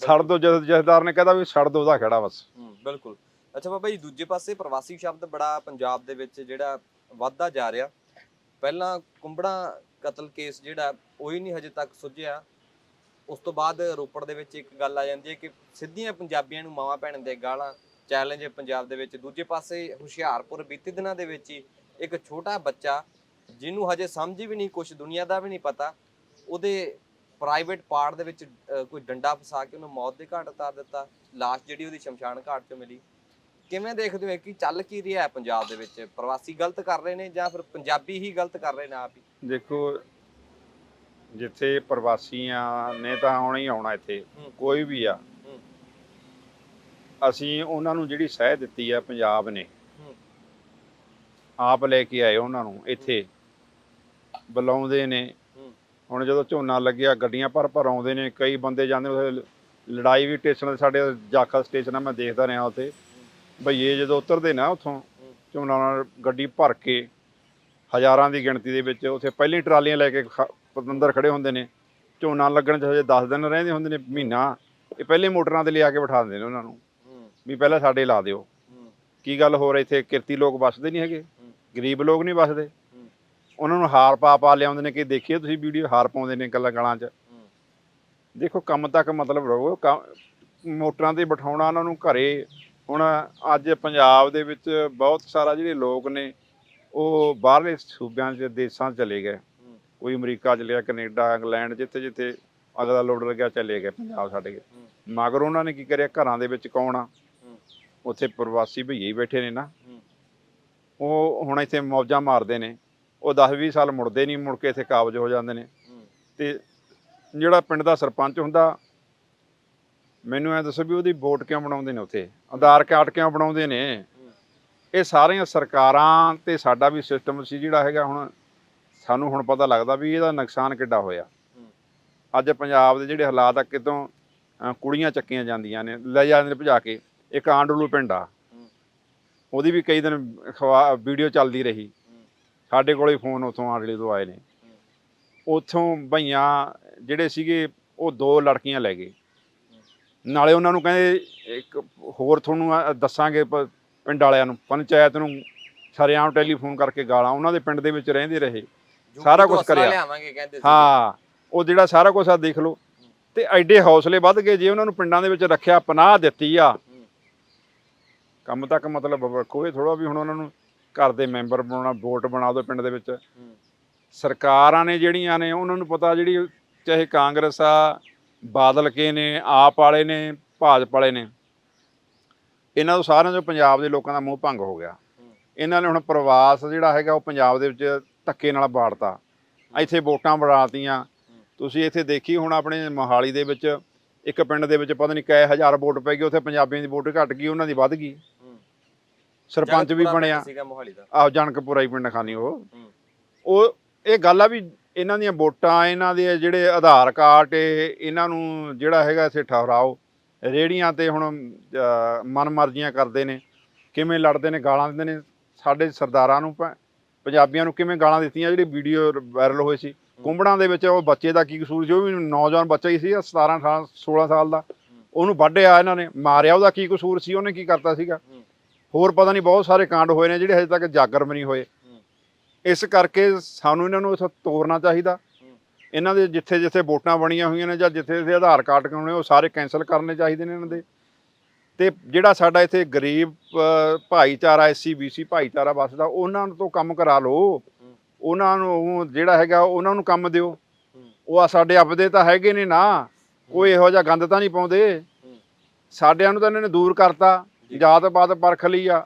ਛੱਡ ਦੋ ਜਥ- ਜਥੇਦਾਰ ਨੇ ਕਹਿੰਦਾ ਵੀ ਛੱਡ ਦੋ ਉਹਦਾ ਖੜਾ ਬਸ ਹੂੰ ਬਿਲਕੁਲ ਅੱਛਾ ਬਾਬਾ ਜੀ ਦੂਜੇ ਪਾਸੇ ਪ੍ਰਵਾਸੀ ਸ਼ਬਦ ਬੜਾ ਪੰਜਾਬ ਦੇ ਵਿੱਚ ਜਿਹੜਾ ਵੱਧਦਾ ਜਾ ਰਿਹਾ। ਪਹਿਲਾਂ ਕੁੰਬੜਾ ਕਤਲ ਕੇਸ ਜਿਹੜਾ, ਉਹ ਹੀ ਨਹੀਂ ਹਜੇ ਤੱਕ ਸੁਝਿਆ। ਉਸ ਤੋਂ ਬਾਅਦ ਰੋਪੜ ਦੇ ਵਿੱਚ ਇੱਕ ਗੱਲ ਆ ਜਾਂਦੀ ਹੈ ਕਿ ਸਿੱਧੀਆਂ ਪੰਜਾਬੀਆਂ ਨੂੰ ਮਾਵਾਂ ਭੈਣ ਦੇ ਗਾਲਾਂ, ਚੈਲੰਜ ਪੰਜਾਬ ਦੇ ਵਿੱਚ। ਦੂਜੇ ਪਾਸੇ ਹੁਸ਼ਿਆਰਪੁਰ ਬੀਤੇ ਦਿਨਾਂ ਦੇ ਵਿੱਚ ਹੀ ਇੱਕ ਛੋਟਾ ਬੱਚਾ, ਜਿਹਨੂੰ ਹਜੇ ਸਮਝ ਵੀ ਨਹੀਂ ਕੁਝ ਦੁਨੀਆ ਦਾ ਵੀ ਨਹੀਂ ਪਤਾ, ਉਹਦੇ ਪ੍ਰਾਈਵੇਟ ਪਾਰਟ ਦੇ ਵਿੱਚ ਕੋਈ ਡੰਡਾ ਫਸਾ ਕੇ ਉਹਨੂੰ ਮੌਤ ਦੇ ਘਾਟ ਉਤਾਰ ਦਿੱਤਾ। ਲਾਸ਼ ਜਿਹੜੀ ਉਹਦੀ ਸ਼ਮਸ਼ਾਨ ਘਾਟ 'ਚੋਂ ਮਿਲੀ। ਕਿਵੇਂ ਦੇਖਦੇ ਹੋ ਕਿ ਚੱਲ ਕੀ ਰਿਹਾ ਹੈ ਪੰਜਾਬ ਦੇ ਵਿੱਚ ਪ੍ਰਵਾਸੀ ਗਲਤ ਕਰ ਰਹੇ ਨੇ ਜਾਂ ਫਿਰ ਪੰਜਾਬੀ ਹੀ ਗਲਤ ਕਰ ਰਹੇ ਨੇ ਆਪ ਹੀ ਦੇਖੋ ਜਿੱਥੇ ਪ੍ਰਵਾਸੀਆਂ ਨੇ ਤਾਂ ਆਉਣਾ ਹੀ ਆਉਣਾ ਇੱਥੇ। ਕੋਈ ਵੀ ਆ। ਅਸੀਂ ਉਹਨਾਂ ਨੂੰ ਜਿਹੜੀ ਸਹਿ ਦਿੱਤੀ ਆ ਪੰਜਾਬ ਨੇ। ਆਪ ਲੈ ਕੇ ਆਏ ਉਹਨਾਂ ਨੂੰ ਇੱਥੇ ਬੁਲਾਉਂਦੇ ਨੇ। ਹੁਣ ਜਦੋਂ ਝੋਨਾ ਲੱਗਿਆ ਗੱਡੀਆਂ ਭਰ ਭਰ ਆਉਂਦੇ ਨੇ ਕਈ ਬੰਦੇ ਜਾਂਦੇ ਲੜਾਈ ਵੀ ਸਟੇਸ਼ਨ ਸਾਡੇ ਜਾਖਲ ਸਟੇਸ਼ਨ ਆ ਮੈਂ ਦੇਖਦਾ ਰਿਹਾ ਉੱਥੇ ਬਈਏ ਜਦੋਂ ਉਤਰਦੇ ਨਾ ਉੱਥੋਂ ਝੋਨਾ ਨਾਲ ਗੱਡੀ ਭਰ ਕੇ, ਹਜ਼ਾਰਾਂ ਦੀ ਗਿਣਤੀ ਦੇ ਵਿੱਚ ਉੱਥੇ ਪਹਿਲੀ ਟਰਾਲੀਆਂ ਲੈ ਕੇ ਅੰਦਰ ਖੜੇ ਹੁੰਦੇ ਨੇ। ਝੋਨਾ ਲੱਗਣ 'ਚ ਹਜੇ 10 ਦਿਨ ਰਹਿੰਦੇ ਹੁੰਦੇ ਨੇ, ਮਹੀਨਾ। ਇਹ ਪਹਿਲੇ ਮੋਟਰਾਂ ਤੇ ਲਿਆ ਕੇ ਬਿਠਾ ਦਿੰਦੇ ਨੇ ਉਹਨਾਂ ਨੂੰ। ਵੀ ਪਹਿਲਾਂ ਸਾਡੇ ਲਾ ਦਿਓ। ਕੀ ਗੱਲ ਹੋਰ ਇੱਥੇ, ਕਿਰਤੀ ਲੋਕ ਵੱਸਦੇ ਨਹੀਂ ਹੈਗੇ? ਗਰੀਬ ਲੋਕ ਨਹੀਂ ਵੱਸਦੇ? ਉਹਨਾਂ ਨੂੰ ਹਾਰ ਪਾ ਪਾ ਲਿਆਉਂਦੇ ਨੇ ਕਿ ਦੇਖੀਏ ਤੁਸੀਂ ਵੀਡੀਓ, ਹਾਰ ਪਾਉਂਦੇ ਨੇ ਗੱਲਾਂ, ਗਲਾਂ 'ਚ। ਦੇਖੋ, ਕੰਮ ਤੱਕ ਮਤਲਬ ਰਹੋ। ਕੰਮ- ਮੋਟਰਾਂ ਤੇ ਬਿਠਾਉਣਾ ਉਹਨਾਂ ਨੂੰ ਘਰੇ ਹੁਣ ਅੱਜ ਪੰਜਾਬ ਦੇ ਵਿੱਚ ਬਹੁਤ ਸਾਰਾ ਜਿਹੜੇ ਲੋਕ ਨੇ, ਉਹ ਬਾਹਰਲੇ ਸੂਬਿਆਂ 'ਚ ਦੇਸ਼ਾਂ 'ਚ ਚਲੇ ਗਏ। ਕੋਈ ਅਮਰੀਕਾ ਚਲਿਆ ਕੈਨੇਡਾ, ਇੰਗਲੈਂਡ ਜਿੱਥੇ ਜਿੱਥੇ ਅਗਲਾ ਲੋਡ ਲੱਗਿਆ ਚਲੇ ਗਏ ਪੰਜਾਬ ਛੱਡ ਕੇ ਮਗਰ ਉਹਨਾਂ ਨੇ ਕੀ ਕਰਿਆ, ਘਰਾਂ ਦੇ ਵਿੱਚ ਕੌਣ ਆ? ਉੱਥੇ ਪ੍ਰਵਾਸੀ ਭਈਏ ਬੈਠੇ ਨੇ ਨਾ। ਉਹ ਹੁਣ ਇੱਥੇ ਮੌਜਾਂ ਮਾਰਦੇ ਨੇ। ਉਹ 10-20 ਸਾਲ ਮੁੜਦੇ ਨਹੀਂ, ਮੁੜ ਕੇ ਇੱਥੇ ਕਾਬਜ ਹੋ ਜਾਂਦੇ ਨੇ। ਹੂੰ ਤੇ ਜਿਹੜਾ ਪਿੰਡ ਦਾ ਸਰਪੰਚ ਹੁੰਦਾ ਮੈਨੂੰ ਐ ਦੱਸੋ ਵੀ ਉਹਦੀ ਵੋਟ ਕਿਉਂ ਬਣਾਉਂਦੇ ਨੇ ਉੱਥੇ? ਆਧਾਰ ਕਾਰਡ ਕਿਉਂ ਬਣਾਉਂਦੇ ਨੇ? ਇਹ ਸਾਰੀਆਂ ਸਰਕਾਰਾਂ ਤੇ ਸਾਡਾ ਵੀ ਸਿਸਟਮ ਸੀ ਜਿਹੜਾ ਹੈਗਾ ਹੁਣ ਸਾਨੂੰ ਹੁਣ ਪਤਾ ਲੱਗਦਾ ਵੀ ਇਹਦਾ ਨੁਕਸਾਨ ਕਿੱਡਾ ਹੋਇਆ। ਅੱਜ ਪੰਜਾਬ ਦੇ ਜਿਹੜੇ ਹਾਲਾਤ ਆ ਕਿਤੋਂ ਕੁੜੀਆਂ ਚੱਕੀਆਂ ਜਾਂਦੀਆਂ ਨੇ, ਲੈ ਜਾਂਦੇ ਨੇ ਭਜਾ ਕੇ। ਇੱਕ ਆਂਡਲੂ ਪਿੰਡ ਆ। ਉਹਦੀ ਵੀ ਕਈ ਦਿਨ ਖਵਾ, ਵੀਡੀਓ ਚੱਲਦੀ ਰਹੀ। ਸਾਡੇ ਕੋਲੇ ਫੋਨ ਉਥੋਂ ਆਂਡਲੇ ਤੋਂ ਆਏ ਨੇ। ਉਥੋਂ ਭਈਆਂ ਜਿਹੜੇ ਸੀਗੇ, ਉਹ ਦੋ ਲੜਕੀਆਂ ਲੈ ਗਏ। ਨਾਲੇ ਉਹਨਾਂ ਨੂੰ ਕਹਿੰਦੇ ਇੱਕ ਹੋਰ ਤੁਹਾਨੂੰ ਅ- ਦੱਸਾਂਗੇ ਪ- ਪਿੰਡ ਵਾਲਿਆਂ ਨੂੰ ਪੰਚਾਇਤ ਨੂੰ ਸ਼ਰੇਆਮ ਟੈਲੀਫੋਨ ਕਰਕੇ ਗਾਲਾਂ ਉਹਨਾਂ ਦੇ ਪਿੰਡ ਦੇ ਵਿੱਚ ਰਹਿੰਦੇ ਰਹੇ। ਸਾਰਾ ਤੋਂ ਕੁਛ ਅਸਲਾ ਕਰਿਆ। ਲਿਆਵਾਂਗੇ ਕਹਿੰਦੇ ਸੀ। ਹਾਂ ਉਹ ਜਿਹੜਾ ਸਾਰਾ ਕੁਝ ਆ ਦੇਖ ਲਓ। ਤੇ ਐਡੇ ਹੌਸਲੇ ਵੱਧ ਗਏ ਜੇ ਉਹਨਾਂ ਨੂੰ ਪਿੰਡਾਂ ਦੇ ਵਿੱਚ ਰੱਖਿਆ ਪਨਾਹ ਦਿੱਤੀ ਆ। ਕੰਮ ਤੱਕ ਮਤਲਬ ਰੱਖੋ ਇਹ ਥੋੜਾ ਵੀ ਹੁਣ ਉਹਨਾਂ ਨੂੰ ਘਰ ਦੇ ਮੈਂਬਰ ਬਣਾਉਣਾ ਵੋਟ ਬਣਾ ਦਿਓ ਪਿੰਡ ਦੇ ਵਿੱਚ। ਸਰਕਾਰਾਂ ਨੇ ਜਿਹੜੀਆਂ ਨੇ ਉਹਨਾਂ ਨੂੰ ਪਤਾ ਜਿਹੜੀ ਚਾਹੇ ਕਾਂਗਰਸ ਆ ਬਾਦਲ ਕੇ ਨੇ ਆਪ ਵਾਲੇ ਨੇ ਭਾਜਪਾ ਵਾਲੇ ਨੇ। ਇਹਨਾਂ ਤੋਂ ਸਾਰਿਆਂ ਤੋਂ ਪੰਜਾਬ ਦੇ ਲੋਕਾਂ ਦਾ ਮੂੰਹ ਭੰਗ ਹੋ ਗਿਆ। ਇਹਨਾਂ ਨੇ ਹੁਣ ਪ੍ਰਵਾਸ ਜਿਹੜਾ ਹੈਗਾ ਉਹ ਪੰਜਾਬ ਦੇ ਵਿੱਚ ਧੱਕੇ ਨਾਲ ਬਾੜਤਾ ਇੱਥੇ ਵੋਟਾਂ ਬਣਾਤੀਆਂ ਤੁਸੀਂ ਇੱਥੇ ਦੇਖੀ ਹੁਣ ਆਪਣੇ ਮੋਹਾਲੀ ਦੇ ਵਿੱਚ ਇੱਕ ਪਿੰਡ ਦੇ ਵਿੱਚ ਪਤਾ ਨਹੀਂ ਕੈ ਹਜ਼ਾਰ ਵੋਟ ਪੈ ਗਈ ਉੱਥੇ ਪੰਜਾਬੀਆਂ ਦੀ ਵੋਟ ਘਟ ਗਈ ਉਹਨਾਂ ਦੀ ਵੱਧ ਗਈ। ਸਰਪੰਚ ਵੀ ਬਣਿਆ। ਆਹ ਜਨਕਪੁਰਾ ਹੀ ਪਿੰਡ ਖਾਨੀ ਉਹ। ਉਹ ਇਹ ਗੱਲ ਆ ਵੀ ਇਹਨਾਂ ਦੀਆਂ ਵੋਟਾਂ ਇਹਨਾਂ ਦੇ ਜਿਹੜੇ ਆਧਾਰ ਕਾਰਡ ਇਹ ਇਹਨਾਂ ਨੂੰ ਜਿਹੜਾ ਹੈਗਾ ਇੱਥੇ ਠਹਿਰਾਓ। ਰੇੜੀਆਂ ਤੇ ਹੁਣ ਅਹ, ਮਨਮਰਜ਼ੀਆਂ ਕਰਦੇ ਨੇ। ਕਿਵੇਂ ਲੜਦੇ ਨੇ ਗਾਲਾਂ ਦਿੰਦੇ ਨੇ। ਸਾਡੇ ਸਰਦਾਰਾਂ ਨੂੰ ਪ- ਪੰਜਾਬੀਆਂ ਨੂੰ ਕਿਵੇਂ ਗਾਲਾਂ ਦਿੱਤੀਆਂ ਜਿਹੜੀ ਵੀਡੀਓ ਵਾਇਰਲ ਹੋਈ ਸੀ। ਕੁੰਬੜਾਂ ਦੇ ਵਿੱਚ ਉਹ ਬੱਚੇ ਦਾ ਕੀ ਕਸੂਰ ਸੀ? ਉਹ ਵੀ ਨੌਜਵਾਨ ਬੱਚਾ ਹੀ ਸੀ 17 ਸਾਲ 16 ਸਾਲ ਦਾ। ਉਹਨੂੰ ਵੱਢਿਆ ਇਹਨਾਂ ਨੇ ਮਾਰਿਆ ਉਹਦਾ ਕੀ ਕਸੂਰ ਸੀ? ਉਹਨੇ ਕੀ ਕਰਤਾ ਸੀਗਾ? ਹੋਰ ਪਤਾ ਨਹੀਂ ਬਹੁਤ ਸਾਰੇ ਕਾਂਡ ਹੋਏ ਨੇ ਜਿਹੜੇ ਹਜੇ ਤੱਕ ਜਾਗਰ ਵੀ ਨਹੀਂ ਹੋਏ। ਇਸ ਕਰਕੇ ਸਾਨੂੰ ਇਹਨਾਂ ਨੂੰ ਇੱਥੋਂ ਤੋਰਨਾ ਚਾਹੀਦਾ। ਇਹਨਾਂ ਦੇ ਜਿੱਥੇ ਜਿੱਥੇ ਵੋਟਾਂ ਬਣੀਆਂ ਹੋਈਆਂ ਨੇ ਜਾਂ ਜਿੱਥੇ ਜਿੱਥੇ ਆਧਾਰ ਕਾਰਡ ਕਰਾਉਣੇ ਉਹ ਸਾਰੇ ਕੈਨਸਲ ਕਰਨੇ ਚਾਹੀਦੇ ਨੇ ਇਹਨਾਂ ਦੇ। ਤੇ ਜਿਹੜਾ ਸਾਡਾ ਇੱਥੇ ਗਰੀਬ ਭਾਈਚਾਰਾ ਐਸਸੀ ਬੀਸੀ ਭਾਈਚਾਰਾ ਵਸਦਾ ਉਹਨਾਂ ਨੂੰ ਤੋਂ ਕੰਮ ਕਰਾ ਲਓ। ਉਹਨਾਂ ਨੂੰ ਜਿਹੜਾ ਹੈਗਾ ਉਹਨਾਂ ਨੂੰ ਕੰਮ ਦਿਓ। ਉਹ ਆ ਸਾਡੇ ਆਪਦੇ ਤਾਂ ਹੈਗੇ ਨੇ ਨਾ ਕੋਈ ਇਹੋ ਜਿਹਾ ਗੰਦ ਤਾਂ ਨਹੀਂ ਪਾਉਂਦੇ। ਸਾਡਿਆਂ ਨੂੰ ਤਾਂ ਇਹਨਾਂ ਨੇ ਦੂਰ ਕਰਤਾ ਜਾਤ ਪਾਤ ਪਰਖ ਲਈ ਆ।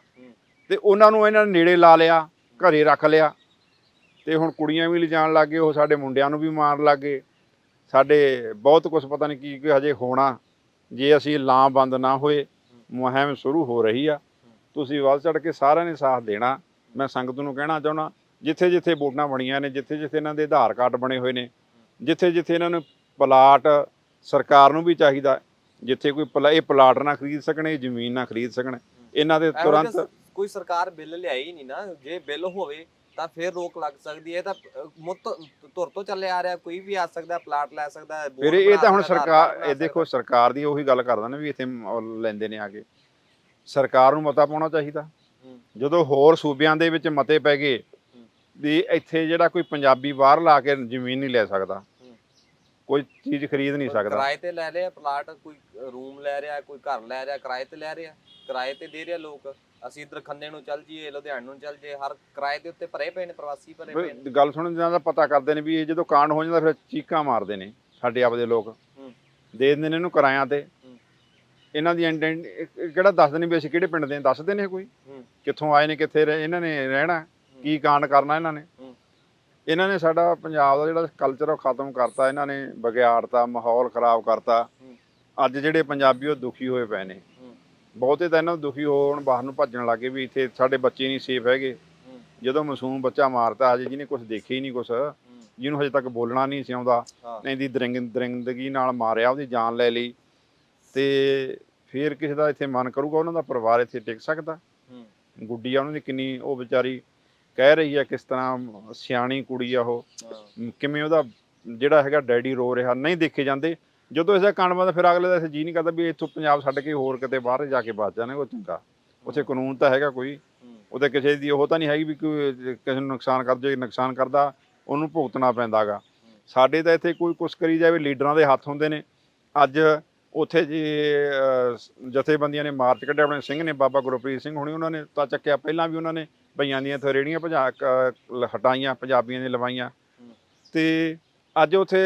ਤੇ ਉਹਨਾਂ ਨੂੰ ਇਹਨਾਂ ਨੇ ਨੇੜੇ ਲਾ ਲਿਆ ਘਰੇ ਰੱਖ ਲਿਆ। ਤੇ ਹੁਣ ਕੁੜੀਆਂ ਵੀ ਲਿਜਾਣ ਲੱਗੇ ਉਹ ਸਾਡੇ ਮੁੰਡਿਆਂ ਨੂੰ ਵੀ ਮਾਰਨ ਲੱਗੇ ਸਾਡੇ ਬਹੁਤ ਕੁਝ ਪਤਾ ਨਹੀਂ ਕੀ ਕੀ ਹਜੇ ਹੋਣਾ। ਜੇ ਅਸੀਂ ਲਾਮਬੰਦ ਨਾ ਹੋਏ ਮੁਹਿੰਮ ਸ਼ੁਰੂ ਹੋ ਰਹੀ ਆ। ਤੁਸੀਂ ਵੱਧ ਚੜ ਕੇ ਸਾਰਿਆਂ ਨੇ ਸਾਥ ਦੇਣਾ। ਮੈਂ ਸੰਗਤ ਨੂੰ ਕਹਿਣਾ ਚਾਹੁੰਦਾ ਜਿੱਥੇ ਜਿੱਥੇ ਵੋਟਾਂ ਬਣੀਆਂ ਨੇ ਜਿੱਥੇ ਜਿੱਥੇ ਇਹਨਾਂ ਦੇ ਆਧਾਰ ਕਾਰਡ ਬਣੇ ਹੋਏ ਨੇ ਜਿੱਥੇ ਜਿੱਥੇ ਇਹਨਾਂ ਨੂੰ ਪਲਾਟ ਸਰਕਾਰ ਨੂੰ ਵੀ ਚਾਹੀਦਾ ਜਿੱਥੇ ਕੋਈ ਪਲਾ- ਇਹ ਪਲਾਟ ਨਾ ਖਰੀਦ ਸਕਣ ਇਹ ਜ਼ਮੀਨ ਨਾ ਖਰੀਦ ਸਕਣ। ਇਹਨਾਂ ਦੇ ਤੁਰੰਤ ਕੋਈ ਸਰਕਾਰ ਬਿੱਲ ਲਿਆਈ ਨਹੀਂ ਨਾ। ਜੇ ਬਿੱਲ ਹੋਵੇ ਤਾਂ ਫਿਰ ਰੋਕ ਲੱਗ ਸਕਦੀ ਹੈ ਇਹ ਤਾਂ ਅ, ਮੁੱਤ ਧੁਰ ਤੋਂ ਚੱਲੇ ਆ ਰਿਹਾ ਕੋਈ ਵੀ ਆ ਸਕਦਾ ਪਲਾਟ ਲੈ ਸਕਦਾ ਫਿਰ ਇਹ ਬਣਾ ਤਾਂ ਹੁਣ ਸਕਦਾ, ਸਰਕਾਰ ਬਣਾ ਇਹ ਦੇਖੋ ਸਰਕਾਰ ਦੀ ਉਹੀ ਗੱਲ ਕਰਦਾ ਨਾ ਵੀ ਇੱਥੇ ਉਹ ਲੈਂਦੇ ਨੇ ਆ ਕੇ ਸਰਕਾਰ ਨੂੰ ਮਤਾ ਪਾਉਣਾ ਚਾਹੀਦਾ ਹੂੰ। ਜਦੋਂ ਹੋਰ ਸੂਬਿਆਂ ਦੇ ਵਿੱਚ ਮਤੇ ਪੈ ਗਏ। ਵੀ ਇੱਥੇ ਜਿਹੜਾ ਕੋਈ ਪੰਜਾਬੀ ਬਾਹਰ ਲਾ ਕੇ ਜ਼ਮੀਨ ਨਹੀਂ ਲੈ ਸਕਦਾ ਹੂੰ। ਕੋਈ ਚੀਜ਼ ਖਰੀਦ ਨਹੀਂ ਸਕਦਾ ਕਿਰਾਏ ਤੇ ਲੈ ਰਿਹਾ ਪਲਾਟ ਕੋਈ ਰੂਮ ਲੈ ਰਿਹਾ ਕੋਈ ਘਰ ਲੈ ਰਿਹਾ ਕਿਰਾਏ ਤੇ ਲੈ ਰਿਹਾ ਕਿਰਾਏ ਤੇ ਦੇ ਰਿਹਾ ਲੋਕ ਅਸੀਂ ਇਧਰ ਖੰਨੇ ਨੂੰ ਚੱਲ ਜੀਏ ਲੁਧਿਆਣੇ ਨੂੰ ਚੱਲ ਜੀਏ ਹਰ ਕਿਰਾਏ ਦੇ ਉੱਤੇ ਭਰੇ ਪਏ ਨੇ ਪ੍ਰਵਾਸੀ ਭਰੇ ਪਏ ਨੇ ਗੱਲ ਸੁਣਨ ਦਾ ਪਤਾ ਕਰਦੇ ਨੇ ਵੀ ਇਹ ਜਦੋਂ ਕਾਂਡ ਹੋ ਜਾਂਦਾ ਫਿਰ ਚੀਕਾਂ ਮਾਰਦੇ ਨੇ ਸਾਡੇ ਆਪਦੇ ਲੋਕ। ਦੇ ਦਿੰਦੇ ਨੇ ਇਹਨੂੰ ਕਿਰਾਇਆਂ ਤੇ। ਇਹਨਾਂ ਦੀ ਕਿਹੜਾ ਦੱਸਦੇ ਨੇ ਵੀ ਅਸੀਂ ਕਿਹੜੇ ਪਿੰਡ ਦੇ? ਦੱਸਦੇ ਨੇ ਕੋਈ। ਕਿੱਥੋਂ ਆਏ ਨੇ ਕਿੱਥੇ ਰਹੇ- ਇਹਨਾਂ ਨੇ ਰਹਿਣਾ ਕੀ ਕਾਂਡ ਕਰਨਾ ਇਹਨਾਂ ਨੇ। ਇਹਨਾਂ ਨੇ ਸਾਡਾ ਪੰਜਾਬ ਦਾ ਜਿਹੜਾ ਕਲਚਰ ਉਹ ਖਤਮ ਕਰਤਾ ਇਹਨਾਂ ਨੇ ਵਿਗਿਆੜਤਾ ਮਾਹੌਲ ਖਰਾਬ ਕਰਤਾ। ਅੱਜ ਜਿਹੜੇ ਪੰਜਾਬੀ ਉਹ ਦੁਖੀ ਹੋਏ ਪਏ ਨੇ। ਬਹੁਤੇ ਤਾਂ ਇਹਨਾਂ ਨੂੰ ਦੁਖੀ ਹੋਣ ਬਾਹਰ ਨੂੰ ਭੱਜਣ ਲੱਗੇ ਵੀ ਇੱਥੇ ਸਾਡੇ ਬੱਚੇ ਨਹੀਂ ਸੇਫ ਹੈਗੇ। ਜਦੋਂ ਮਾਸੂਮ ਬੱਚਾ ਮਾਰਤਾ ਅਜੇ ਜਿਹਨੇ ਕੁਝ ਦੇਖਿਆ ਹੀ ਨਹੀਂ ਕੁਝ। ਜਿਹਨੂੰ ਹਜੇ ਤੱਕ ਬੋਲਣਾ ਨਹੀਂ ਸੀ ਆਉਂਦਾ ਹਾਂ। ਇਹਦੀ ਦਰਿੰਗ ਦਰਿੰਦਗੀ ਨਾਲ ਮਾਰਿਆ ਉਹਦੀ ਜਾਨ ਲੈ ਲਈ ਤੇ ਫਿਰ ਕਿਸੇ ਦਾ ਇੱਥੇ ਮਨ ਕਰੂਗਾ ਉਹਨਾਂ ਦਾ ਪਰਿਵਾਰ ਇੱਥੇ ਟਿਕ ਸਕਦਾ। ਗੁੱਡੀ ਆ ਉਹਨਾਂ ਦੀ ਕਿੰਨੀ ਉਹ ਵਿਚਾਰੀ ਕਹਿ ਰਹੀ ਆ ਕਿਸ ਤਰ੍ਹਾਂ ਸਿਆਣੀ ਕੁੜੀ ਆ ਉਹ। ਕਿਵੇਂ ਉਹਦਾ ਜਿਹੜਾ ਹੈਗਾ ਡੈਡੀ ਰੋ ਰਿਹਾ ਨਹੀਂ ਦੇਖੇ ਜਾਂਦੇ ਜਦੋਂ ਇਸਦਾ ਕਾਂਡ ਬੰਦਾ ਫਿਰ ਅਗਲੇ ਦਾ ਇੱਥੇ ਜੀ ਨਹੀਂ ਕਰਦਾ ਵੀ ਇੱਥੋਂ ਪੰਜਾਬ ਛੱਡ ਕੇ ਹੋਰ ਕਿਤੇ ਬਾਹਰ ਜਾ ਕੇ ਵੱਸ ਜਾਣੇ, ਉਹ ਚੰਗਾ। ਉੱਥੇ ਕਾਨੂੰਨ ਤਾਂ ਹੈਗਾ ਕੋਈ। ਹੂੰ। ਉਹਦੇ ਕਿਸੇ ਦੀ ਉਹ ਤਾਂ ਨਹੀਂ ਹੈਗੀ ਵੀ ਕੋਈ, ਕਿਸੇ ਨੂੰ ਨੁਕਸਾਨ ਕਰ ਜੇ, ਨੁਕਸਾਨ ਕਰਦਾ, ਉਹਨੂੰ ਭੁਗਤਣਾ ਪੈਂਦਾਗਾ। ਸਾਡੇ ਤਾਂ ਇੱਥੇ ਕੋਈ ਕੁਛ ਕਰੀ ਜਾਵੇ, ਲੀਡਰਾਂ ਦੇ ਹੱਥ ਹੁੰਦੇ ਨੇ। ਅੱਜ ਉੱਥੇ ਜੀ ਜਥੇਬੰਦੀਆਂ ਨੇ ਮਾਰਚ ਕੱਢਿਆ, ਆਪਣੇ ਸਿੰਘ ਨੇ, ਬਾਬਾ ਗੁਰਪ੍ਰੀਤ ਸਿੰਘ ਹੁਣੀ ਉਹਨਾਂ ਨੇ ਤਾਂ ਚੱਕਿਆ। ਪਹਿਲਾਂ ਵੀ ਉਹਨਾਂ ਨੇ ਬਈਆਂ ਦੀਆਂ ਇੱਥੇ ਥਰੇੜੀਆਂ ਭਜਾ ਕ- ਹਟਾਈਆਂ, ਪੰਜਾਬੀਆਂ ਨੇ ਲਵਾਈਆਂ। ਤੇ ਅੱਜ ਉੱਥੇ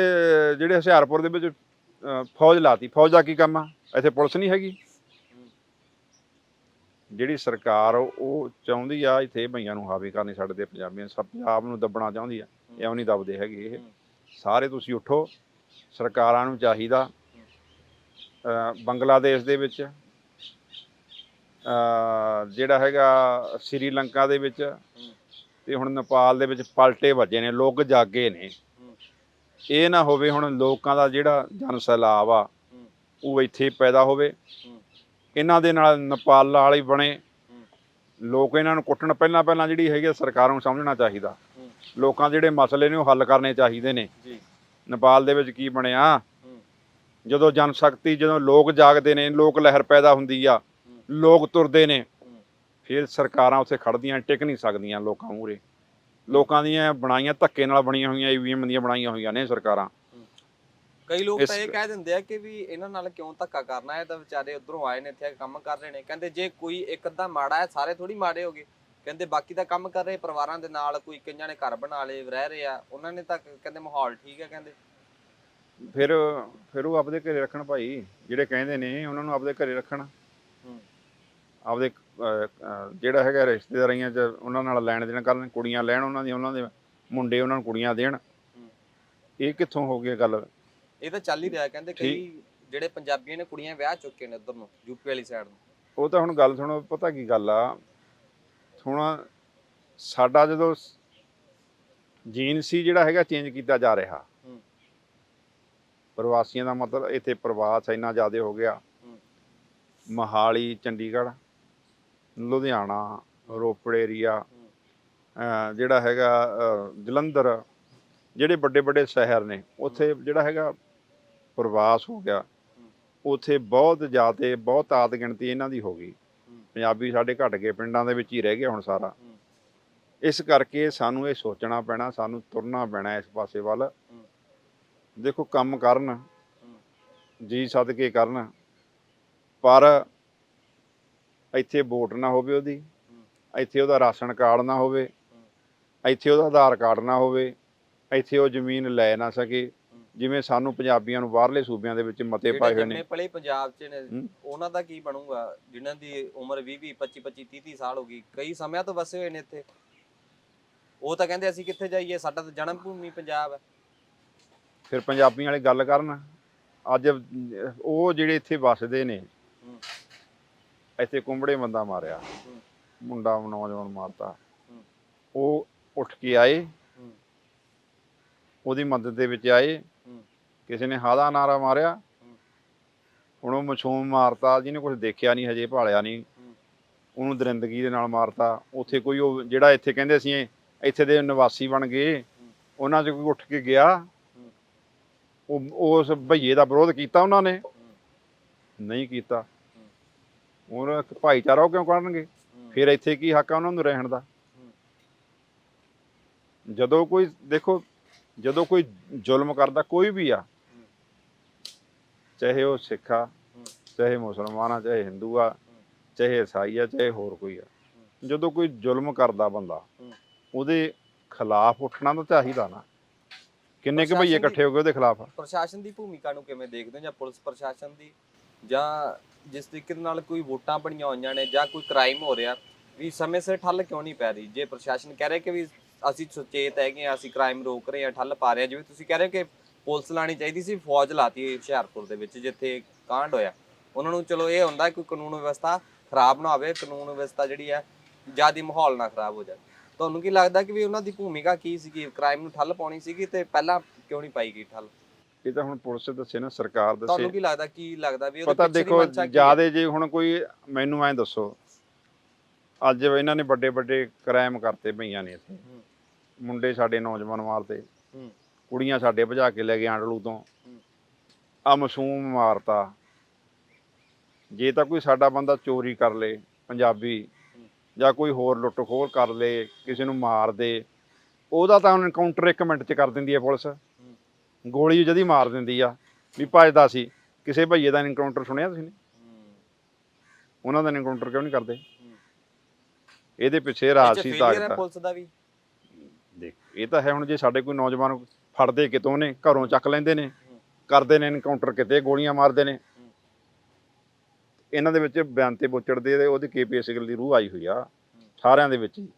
ਜਿਹੜੇ ਹੁਸ਼ਿਆਰਪੁਰ ਦੇ ਵਿੱਚ ਅਹ, ਫੌਜ ਲਾਤੀ। ਫੌਜ ਦਾ ਕੀ ਕੰਮ ਆ? ਇੱਥੇ ਪੁਲਿਸ ਨਹੀਂ ਹੈਗੀ। ਜਿਹੜੀ ਸਰਕਾਰ ਉਹ ਚਾਹੁੰਦੀ ਆ ਇੱਥੇ ਭਈਆਂ ਨੂੰ ਹਾਵੀ ਕਰਨੀ ਸਾਡੇ ਤੇ ਪੰਜਾਬੀਆਂ ਸਭ ਪੰਜਾਬ ਨੂੰ ਦੱਬਣਾ ਚਾਹੁੰਦੀ ਆ। ਐਵੇਂ ਨਹੀਂ ਦੱਬਦੇ ਹੈਗੇ ਇਹ। ਸਾਰੇ ਤੁਸੀਂ ਉੱਠੋ। ਸਰਕਾਰਾਂ ਨੂੰ ਚਾਹੀਦਾ ਅਹ ਬੰਗਲਾਦੇਸ਼ ਦੇ ਵਿੱਚ ਅਹ ਜਿਹੜਾ ਹੈਗਾ ਸ੍ਰੀਲੰਕਾ ਦੇ ਵਿੱਚ ਤੇ ਹੁਣ ਨੇਪਾਲ ਦੇ ਵਿੱਚ ਪਲਟੇ ਵੱਜੇ ਨੇ ਲੋਕ ਜਾਗੇ ਨੇ। ਇਹ ਨਾ ਹੋਵੇ ਹੁਣ ਲੋਕਾਂ ਦਾ ਜਿਹੜਾ ਜਨ ਸੈਲਾਬ ਆ ਉਹ ਇੱਥੇ ਪੈਦਾ ਹੋਵੇ। ਇਹਨਾਂ ਦੇ ਨਾਲ ਨੇਪਾਲ ਹੀ ਬਣੇ। ਲੋਕ ਇਹਨਾਂ ਨੂੰ ਕੁੱਟਣ ਪਹਿਲਾਂ ਪਹਿਲਾਂ ਜਿਹੜੀ ਹੈਗੀ ਆ ਸਰਕਾਰਾਂ ਨੂੰ ਸਮਝਣਾ ਚਾਹੀਦਾ। ਲੋਕਾਂ ਦੇ ਜਿਹੜੇ ਮਸਲੇ ਨੇ ਉਹ ਹੱਲ ਕਰਨੇ ਚਾਹੀਦੇ ਨੇ। ਜੀ। ਨੇਪਾਲ ਦੇ ਵਿੱਚ ਕੀ ਬਣਿਆ? ਜਦੋਂ ਜਨ ਸ਼ਕਤੀ ਜਦੋਂ ਲੋਕ ਜਾਗਦੇ ਨੇ ਲੋਕ ਲਹਿਰ ਪੈਦਾ ਹੁੰਦੀ ਆ ਲੋਕ ਤੁਰਦੇ ਨੇ ਫਿਰ ਸਰਕਾਰਾਂ ਉੱਥੇ ਖੜਦੀਆਂ ਟਿਕ ਨਹੀਂ ਸਕਦੀਆਂ ਲੋਕਾਂ ਮੂਹਰੇ। ਲੋਕਾਂ ਦੀਆਂ ਬਣਾਈਆਂ ਧੱਕੇ ਨਾਲ ਬਣੀਆਂ ਹੋਈਆਂ ਈਵੀਐਮ ਦੀਆਂ ਬਣਾਈਆਂ ਹੋਈਆਂ ਨੇ ਸਰਕਾਰਾਂ। ਕਈ ਲੋਕ ਤਾਂ ਇਹ ਕਹਿ ਦਿੰਦੇ ਆ ਕਿ ਵੀ ਇਹਨਾਂ ਨਾਲ ਕਿਉਂ ਧੱਕਾ ਕਰਨਾ ਹੈ? ਤਾਂ ਵਿਚਾਰੇ ਉਧਰੋਂ ਆਏ ਨੇ ਇੱਥੇ ਕੰਮ ਕਰ ਰਹੇ ਨੇ। ਕਹਿੰਦੇ ਜੇ ਕੋਈ ਇੱਕ ਅੱਧਾ ਮਾੜਾ ਹੈ ਸਾਰੇ ਥੋੜੀ ਮਾੜੇ ਹੋਗੇ ਕਹਿੰਦੇ ਬਾਕੀ ਤਾਂ ਕੰਮ ਕਰ ਰਹੇ ਪਰਿਵਾਰਾਂ ਦੇ ਨਾਲ ਕੋਈ ਕਈਆਂ ਨੇ ਘਰ ਬਣਾ ਲਏ ਰਹਿ ਰਹੇ ਆ। ਉਹਨਾਂ ਨੇ ਤਾਂ ਕਹਿੰਦੇ ਮਾਹੌਲ ਠੀਕ ਹੈ ਕਹਿੰਦੇ। ਫਿਰ ਫਿਰ ਉਹ ਆਪਦੇ ਘਰੇ ਰੱਖਣ ਭਾਈ। ਜਿਹੜੇ ਕਹਿੰਦੇ ਨੇ ਉਹਨਾਂ ਨੂੰ ਆਪਦੇ ਘਰੇ ਰੱਖਣ। ਹੂੰ। ਆਪਦੇ ਜਿਹੜਾ ਹੈਗਾ ਰਿਸ਼ਤੇਦਾਰੀਆਂ 'ਚ ਉਹਨਾਂ ਨਾਲ ਲੈਣ ਦੇਣ ਕਰਨ ਕੁੜੀਆਂ ਲੈਣ ਉਹਨਾਂ ਦੀਆਂ ਉਹਨਾਂ ਦੇ ਮੁੰਡੇ ਉਹਨਾਂ ਨੂੰ ਕੁੜੀਆਂ ਦੇਣ। ਇਹ ਕਿੱਥੋਂ ਹੋ ਗਿਆ ਗੱਲ? ਇਹ ਤਾਂ ਚੱਲ ਹੀ ਰਿਹਾ ਕਹਿੰਦੇ ਕਈ ਜਿਹੜੇ ਪੰਜਾਬੀਆਂ ਨੇ ਕੁੜੀਆਂ ਵਿਆਹ ਚੁੱਕੇ ਨੇ ਉਧਰ ਨੂੰ ਯੂਪੀ ਵਾਲੀ ਸਾਈਡ ਨੂੰ। ਉਹ ਤਾਂ ਹੁਣ ਗੱਲ ਸੁਣੋ ਪਤਾ ਕੀ ਗੱਲ ਆ? ਹੁਣ ਸਾਡਾ ਜਦੋਂ ਜੀਨ ਸੀ ਜਿਹੜਾ ਹੈਗਾ ਚੇਂਜ ਕੀਤਾ ਜਾ ਰਿਹਾ। ਪ੍ਰਵਾਸੀਆਂ ਦਾ ਮਤਲਬ ਇੱਥੇ ਪ੍ਰਵਾਸ ਇੰਨਾ ਜ਼ਿਆਦਾ ਹੋ ਗਿਆ। ਮਹਾਲੀ ਚੰਡੀਗੜ੍ਹ। ਲੁਧਿਆਣਾ, ਰੋਪੜ ਏਰੀਆ ਜਿਹੜਾ ਹੈਗਾ ਜਲੰਧਰ, ਜਿਹੜੇ ਵੱਡੇ ਵੱਡੇ ਸ਼ਹਿਰ ਨੇ, ਉੱਥੇ ਜਿਹੜਾ ਹੈਗਾ ਪ੍ਰਵਾਸ ਹੋ ਗਿਆ। ਉੱਥੇ ਬਹੁਤ ਜ਼ਿਆਦਾ, ਬਹੁਤ ਆਦ ਗਿਣਤੀ ਇਹਨਾਂ ਦੀ ਹੋ ਗਈ। ਪੰਜਾਬੀ ਸਾਡੇ ਘਟ ਗਏ, ਪਿੰਡਾਂ ਦੇ ਵਿੱਚ ਹੀ ਰਹਿ ਗਿਆ ਹੁਣ ਸਾਰਾ। ਇਸ ਕਰਕੇ ਸਾਨੂੰ ਇਹ ਸੋਚਣਾ ਪੈਣਾ, ਸਾਨੂੰ ਤੁਰਨਾ ਪੈਣਾ ਇਸ ਪਾਸੇ ਵੱਲ। ਦੇਖੋ ਕੰਮ ਕਰਨ, ਜੀ ਸਦਕੇ ਕਰਨ, ਪਰ ਇੱਥੇ ਵੋਟ ਨਾ ਹੋਵੇ ਉਹਦੀ ਇੱਥੇ ਉਹਦਾ ਰਾਸ਼ਨ ਕਾਰਡ ਨਾ ਹੋਵੇ ਇੱਥੇ ਉਹਦਾ ਆਧਾਰ ਕਾਰਡ ਨਾ ਹੋਵੇ ਇੱਥੇ ਉਹ ਜ਼ਮੀਨ ਲੈ ਨਾ ਸਕੇ। ਜਿਵੇਂ ਸਾਨੂੰ ਪੰਜਾਬੀਆਂ ਨੂੰ ਬਾਹਰਲੇ ਸੂਬਿਆਂ ਦੇ ਵਿੱਚ ਮਤੇ ਜਿਹੜੇ ਪਾਏ ਹੋਏ ਨੇ। ਪਲੇ ਪੰਜਾਬ 'ਚ ਨੇ। ਉਹਨਾਂ ਦਾ ਕੀ ਬਣੂਗਾ? ਜਿਨ੍ਹਾਂ ਦੀ ਉਮਰ 20 20 25 25 30 30 ਸਾਲ ਹੋ ਗਈ ਕਈ ਸਮਿਆਂ ਤੋਂ ਵਸੇ ਹੋਏ ਨੇ ਇੱਥੇ। ਉਹ ਤਾਂ ਕਹਿੰਦੇ ਅਸੀਂ ਕਿੱਥੇ ਜਾਈਏ? ਸਾਡਾ ਤਾਂ ਜਨਮ ਭੂਮੀ ਪੰਜਾਬ ਹੈ। ਫਿਰ ਪੰਜਾਬੀਆਂ ਵਾਲੇ ਗੱਲ ਕਰਨ। ਅੱਜ ਉਹ ਜਿਹੜੇ ਇੱਥੇ ਵੱਸਦੇ ਨੇ। ਇੱਥੇ ਕੁੰਬੜੇ ਬੰਦਾ ਮਾਰਿਆ। ਮੁੰਡਾ ਨੌਜਵਾਨ ਮਾਰਤਾ। ਉਹ ਉੱਠ ਕੇ ਆਏ। ਉਹਦੀ ਮਦਦ ਦੇ ਵਿੱਚ ਆਏ। ਕਿਸੇ ਨੇ ਹਾਦਾ ਨਾਰਾ ਮਾਰਿਆ। ਹੁਣ ਉਹ ਮਛੂਮ ਮਾਰਤਾ, ਜਿਹਨੇ ਕੁਝ ਦੇਖਿਆ ਨਹੀਂ, ਹਜੇ ਭਾਲਿਆ ਨਹੀਂ। ਉਹਨੂੰ ਦਰਿੰਦਗੀ ਦੇ ਨਾਲ ਮਾਰਤਾ। ਉੱਥੇ ਕੋਈ ਉਹ ਜਿਹੜਾ ਇੱਥੇ ਕਹਿੰਦੇ ਸੀ, ਇੱਥੇ ਦੇ ਨਿਵਾਸੀ ਬਣ ਗਏ। ਉਹਨਾਂ 'ਚ ਕੋਈ ਉੱਠ ਕੇ ਗਿਆ। ਉਹ ਉਸ ਭਈਏ ਦਾ ਵਿਰੋਧ ਕੀਤਾ ਉਹਨਾਂ ਨੇ। ਨਹੀਂ ਕੀਤਾ। ਇੱਕ ਭਾਈਚਾਰਾ ਉਹ ਕਿਉਂ ਕਰਨਗੇ? ਫਿਰ ਇੱਥੇ ਕੀ ਹੱਕ ਆ ਉਹਨਾਂ ਨੂੰ ਰਹਿਣ ਦਾ? ਜਦੋਂ ਕੋਈ ਦੇਖੋ ਜਦੋਂ ਕੋਈ ਜ਼ੁਲਮ ਕਰਦਾ ਕੋਈ ਵੀ ਆ ਚਾਹੇ ਉਹ ਸਿੱਖ ਆ ਚਾਹੇ ਮੁਸਲਮਾਨ ਆ ਚਾਹੇ ਹਿੰਦੂ ਆ ਚਾਹੇ ਈਸਾਈ ਆ ਚਾਹੇ ਹੋਰ ਕੋਈ ਆ। ਜਦੋਂ ਕੋਈ ਜ਼ੁਲਮ ਕਰਦਾ ਬੰਦਾ। ਉਹਦੇ ਖਿਲਾਫ ਉੱਠਣਾ ਤਾਂ ਚਾਹੀਦਾ ਨਾ। ਕਿੰਨੇ ਕੁ ਭਈਏ ਇਕੱਠੇ ਹੋ ਗਏ ਉਹਦੇ ਖਿਲਾਫ? ਪ੍ਰਸ਼ਾਸਨ ਦੀ ਭੂਮਿਕਾ ਨੂੰ ਕਿਵੇਂ ਦੇਖਦੇ ਹੋ ਜਾਂ ਪੁਲਿਸ ਪ੍ਰਸ਼ਾਸਨ ਦੀ? ਜਾਂ ਜਿਸ ਤਰੀਕੇ ਦੇ ਨਾਲ ਕੋਈ ਵੋਟਾਂ ਬਣੀਆਂ ਹੋਈਆਂ ਨੇ ਜਾਂ ਕੋਈ ਕ੍ਰਾਈਮ ਹੋ ਰਿਹਾ, ਵੀ ਸਮੇਂ ਸਿਰ ਠੱਲ ਕਿਉਂ ਨਹੀਂ ਪੈ ਰਹੀ? ਜੇ ਪ੍ਰਸ਼ਾਸਨ ਕਹਿ ਰਿਹਾ ਕਿ ਵੀ ਅਸੀਂ ਸੁਚੇਤ ਹੈਗੇ ਹਾਂ, ਅਸੀਂ ਕ੍ਰਾਈਮ ਰੋਕ ਰਹੇ ਹਾਂ, ਠੱਲ ਪਾ ਰਹੇ ਹਾਂ, ਜਿਵੇਂ ਤੁਸੀਂ ਕਹਿ ਰਹੇ ਹੋ ਕਿ ਪੁਲਿਸ ਲਾਣੀ ਚਾਹੀਦੀ ਸੀ, ਫੌਜ ਲਾਤੀ ਹੁਸ਼ਿਆਰਪੁਰ ਦੇ ਵਿੱਚ, ਜਿੱਥੇ ਕਾਂਡ ਹੋਇਆ। ਉਹਨਾਂ ਨੂੰ ਚਲੋ ਇਹ ਹੁੰਦਾ ਕਿ ਕਾਨੂੰਨ ਵਿਵਸਥਾ ਖਰਾਬ ਨਾ ਹੋਵੇ, ਕਾਨੂੰਨ ਵਿਵਸਥਾ ਜਿਹੜੀ ਹੈ, ਜ਼ਿਆਦਾ ਮਾਹੌਲ ਨਾ ਖਰਾਬ ਹੋ ਜਾਵੇ। ਤੁਹਾਨੂੰ ਕੀ ਲੱਗਦਾ ਕਿ ਵੀ ਉਹਨਾਂ ਦੀ ਭੂਮਿਕਾ ਕੀ ਸੀਗੀ? ਕ੍ਰਾਈਮ ਨੂੰ ਠੱਲ ਪਾਉਣੀ ਸੀਗੀ ਤੇ ਪਹਿਲਾਂ ਕਿਉਂ ਨਹੀਂ ਪਾਈ ਗਈ ਠੱਲ? ਇਹ ਤਾਂ ਹੁਣ ਪੁਲਿਸ ਦੱਸੇ ਨਾ ਸਰਕਾਰ ਤੁਹਾਨੂੰ ਦੱਸੇ ਕੀ ਲੱਗਦਾ ਕੀ ਲੱਗਦਾ ਵੀ ਉਹਦੇ ਪਤਾ ਪਿੱਛੇ ਦੀ ਦੇਖੋ ਮਨਸ਼ਾ ਕੀ ਹੈ? ਜਿਆਦੇ ਜੇ ਹੁਣ ਕੋਈ ਮੈਨੂੰ ਐਂ ਦੱਸੋ ਅੱਜ ਇਹਨਾਂ ਨੇ ਵੱਡੇ ਵੱਡੇ ਕ੍ਰਾਈਮ ਕਰਤੇ ਭਈਆਂ ਨੇ ਇੱਥੇ ਹੂੰ। ਮੁੰਡੇ ਸਾਡੇ ਨੌਜਵਾਨ ਮਾਰਤੇ ਹੂੰ। ਕੁੜੀਆਂ ਸਾਡੇ ਭਜਾ ਕੇ ਲੈ ਗਏ ਆਂਡਲੂ ਤੋਂ ਹੂੰ। ਆ ਮਾਸੂਮ ਮਾਰਤਾ ਜੇ ਤਾਂ ਕੋਈ ਸਾਡਾ ਬੰਦਾ ਚੋਰੀ ਕਰ ਲੇ ਪੰਜਾਬੀ। ਜਾਂ ਕੋਈ ਹੋਰ ਲੁੱਟ ਖੋਹ ਕਰ ਲੇ ਕਿਸੇ ਨੂੰ ਮਾਰ ਦੇ ਉਹਦਾ ਤਾਂ ਐਨਕਾਊਂਟਰ 1 ਮਿੰਟ 'ਚ ਕਰ ਦਿੰਦੀ ਹੈ ਪੁਲਿਸ ਗੋਲੀ ਜਦੀ ਮਾਰ ਦਿੰਦੀ ਆ ਵੀ ਭੱਜਦਾ ਸੀ। ਕਿਸੇ ਭਈਏ ਦਾ ਐਨਕਾਊਂਟਰ ਸੁਣਿਆ ਤੁਸੀਂ ਨੇ। ਉਹਨਾਂ ਦਾ ਐਨਕਾਊਂਟਰ ਕਿਉਂ ਨਹੀਂ ਕਰਦੇ। ਇਹਦੇ ਪਿੱਛੇ failure ਹੈ ਤਾਕਤ ਆ ਪੁਲਿਸ ਦਾ ਵੀ? ਦੇਖ ਇਹ ਤਾਂ ਹੈ ਹੁਣ ਜੇ ਸਾਡੇ ਕੋਈ ਨੌਜਵਾਨ ਫੜਦੇ ਕਿਤੋਂ ਨੇ ਘਰੋਂ ਚੱਕ ਲੈਂਦੇ ਨੇ ਕਰਦੇ ਨੇ ਐਨਕਾਊਂਟਰ ਕਿਤੇ ਗੋਲੀਆਂ ਮਾਰਦੇ ਨੇ। ਇਹਨਾਂ ਦੇ ਵਿੱਚ ਬਿਆਨ ਤੇ ਬੋਚੜਦੇ ਦੇ ਉਹਦੀ ਕੇਪੀਐਸ ਗੱਲ ਦੀ ਰੂਹ ਆਈ ਹੋਈ ਆ ਸਾਰਿਆਂ ਦੇ ਵਿੱਚ। ਹੀ।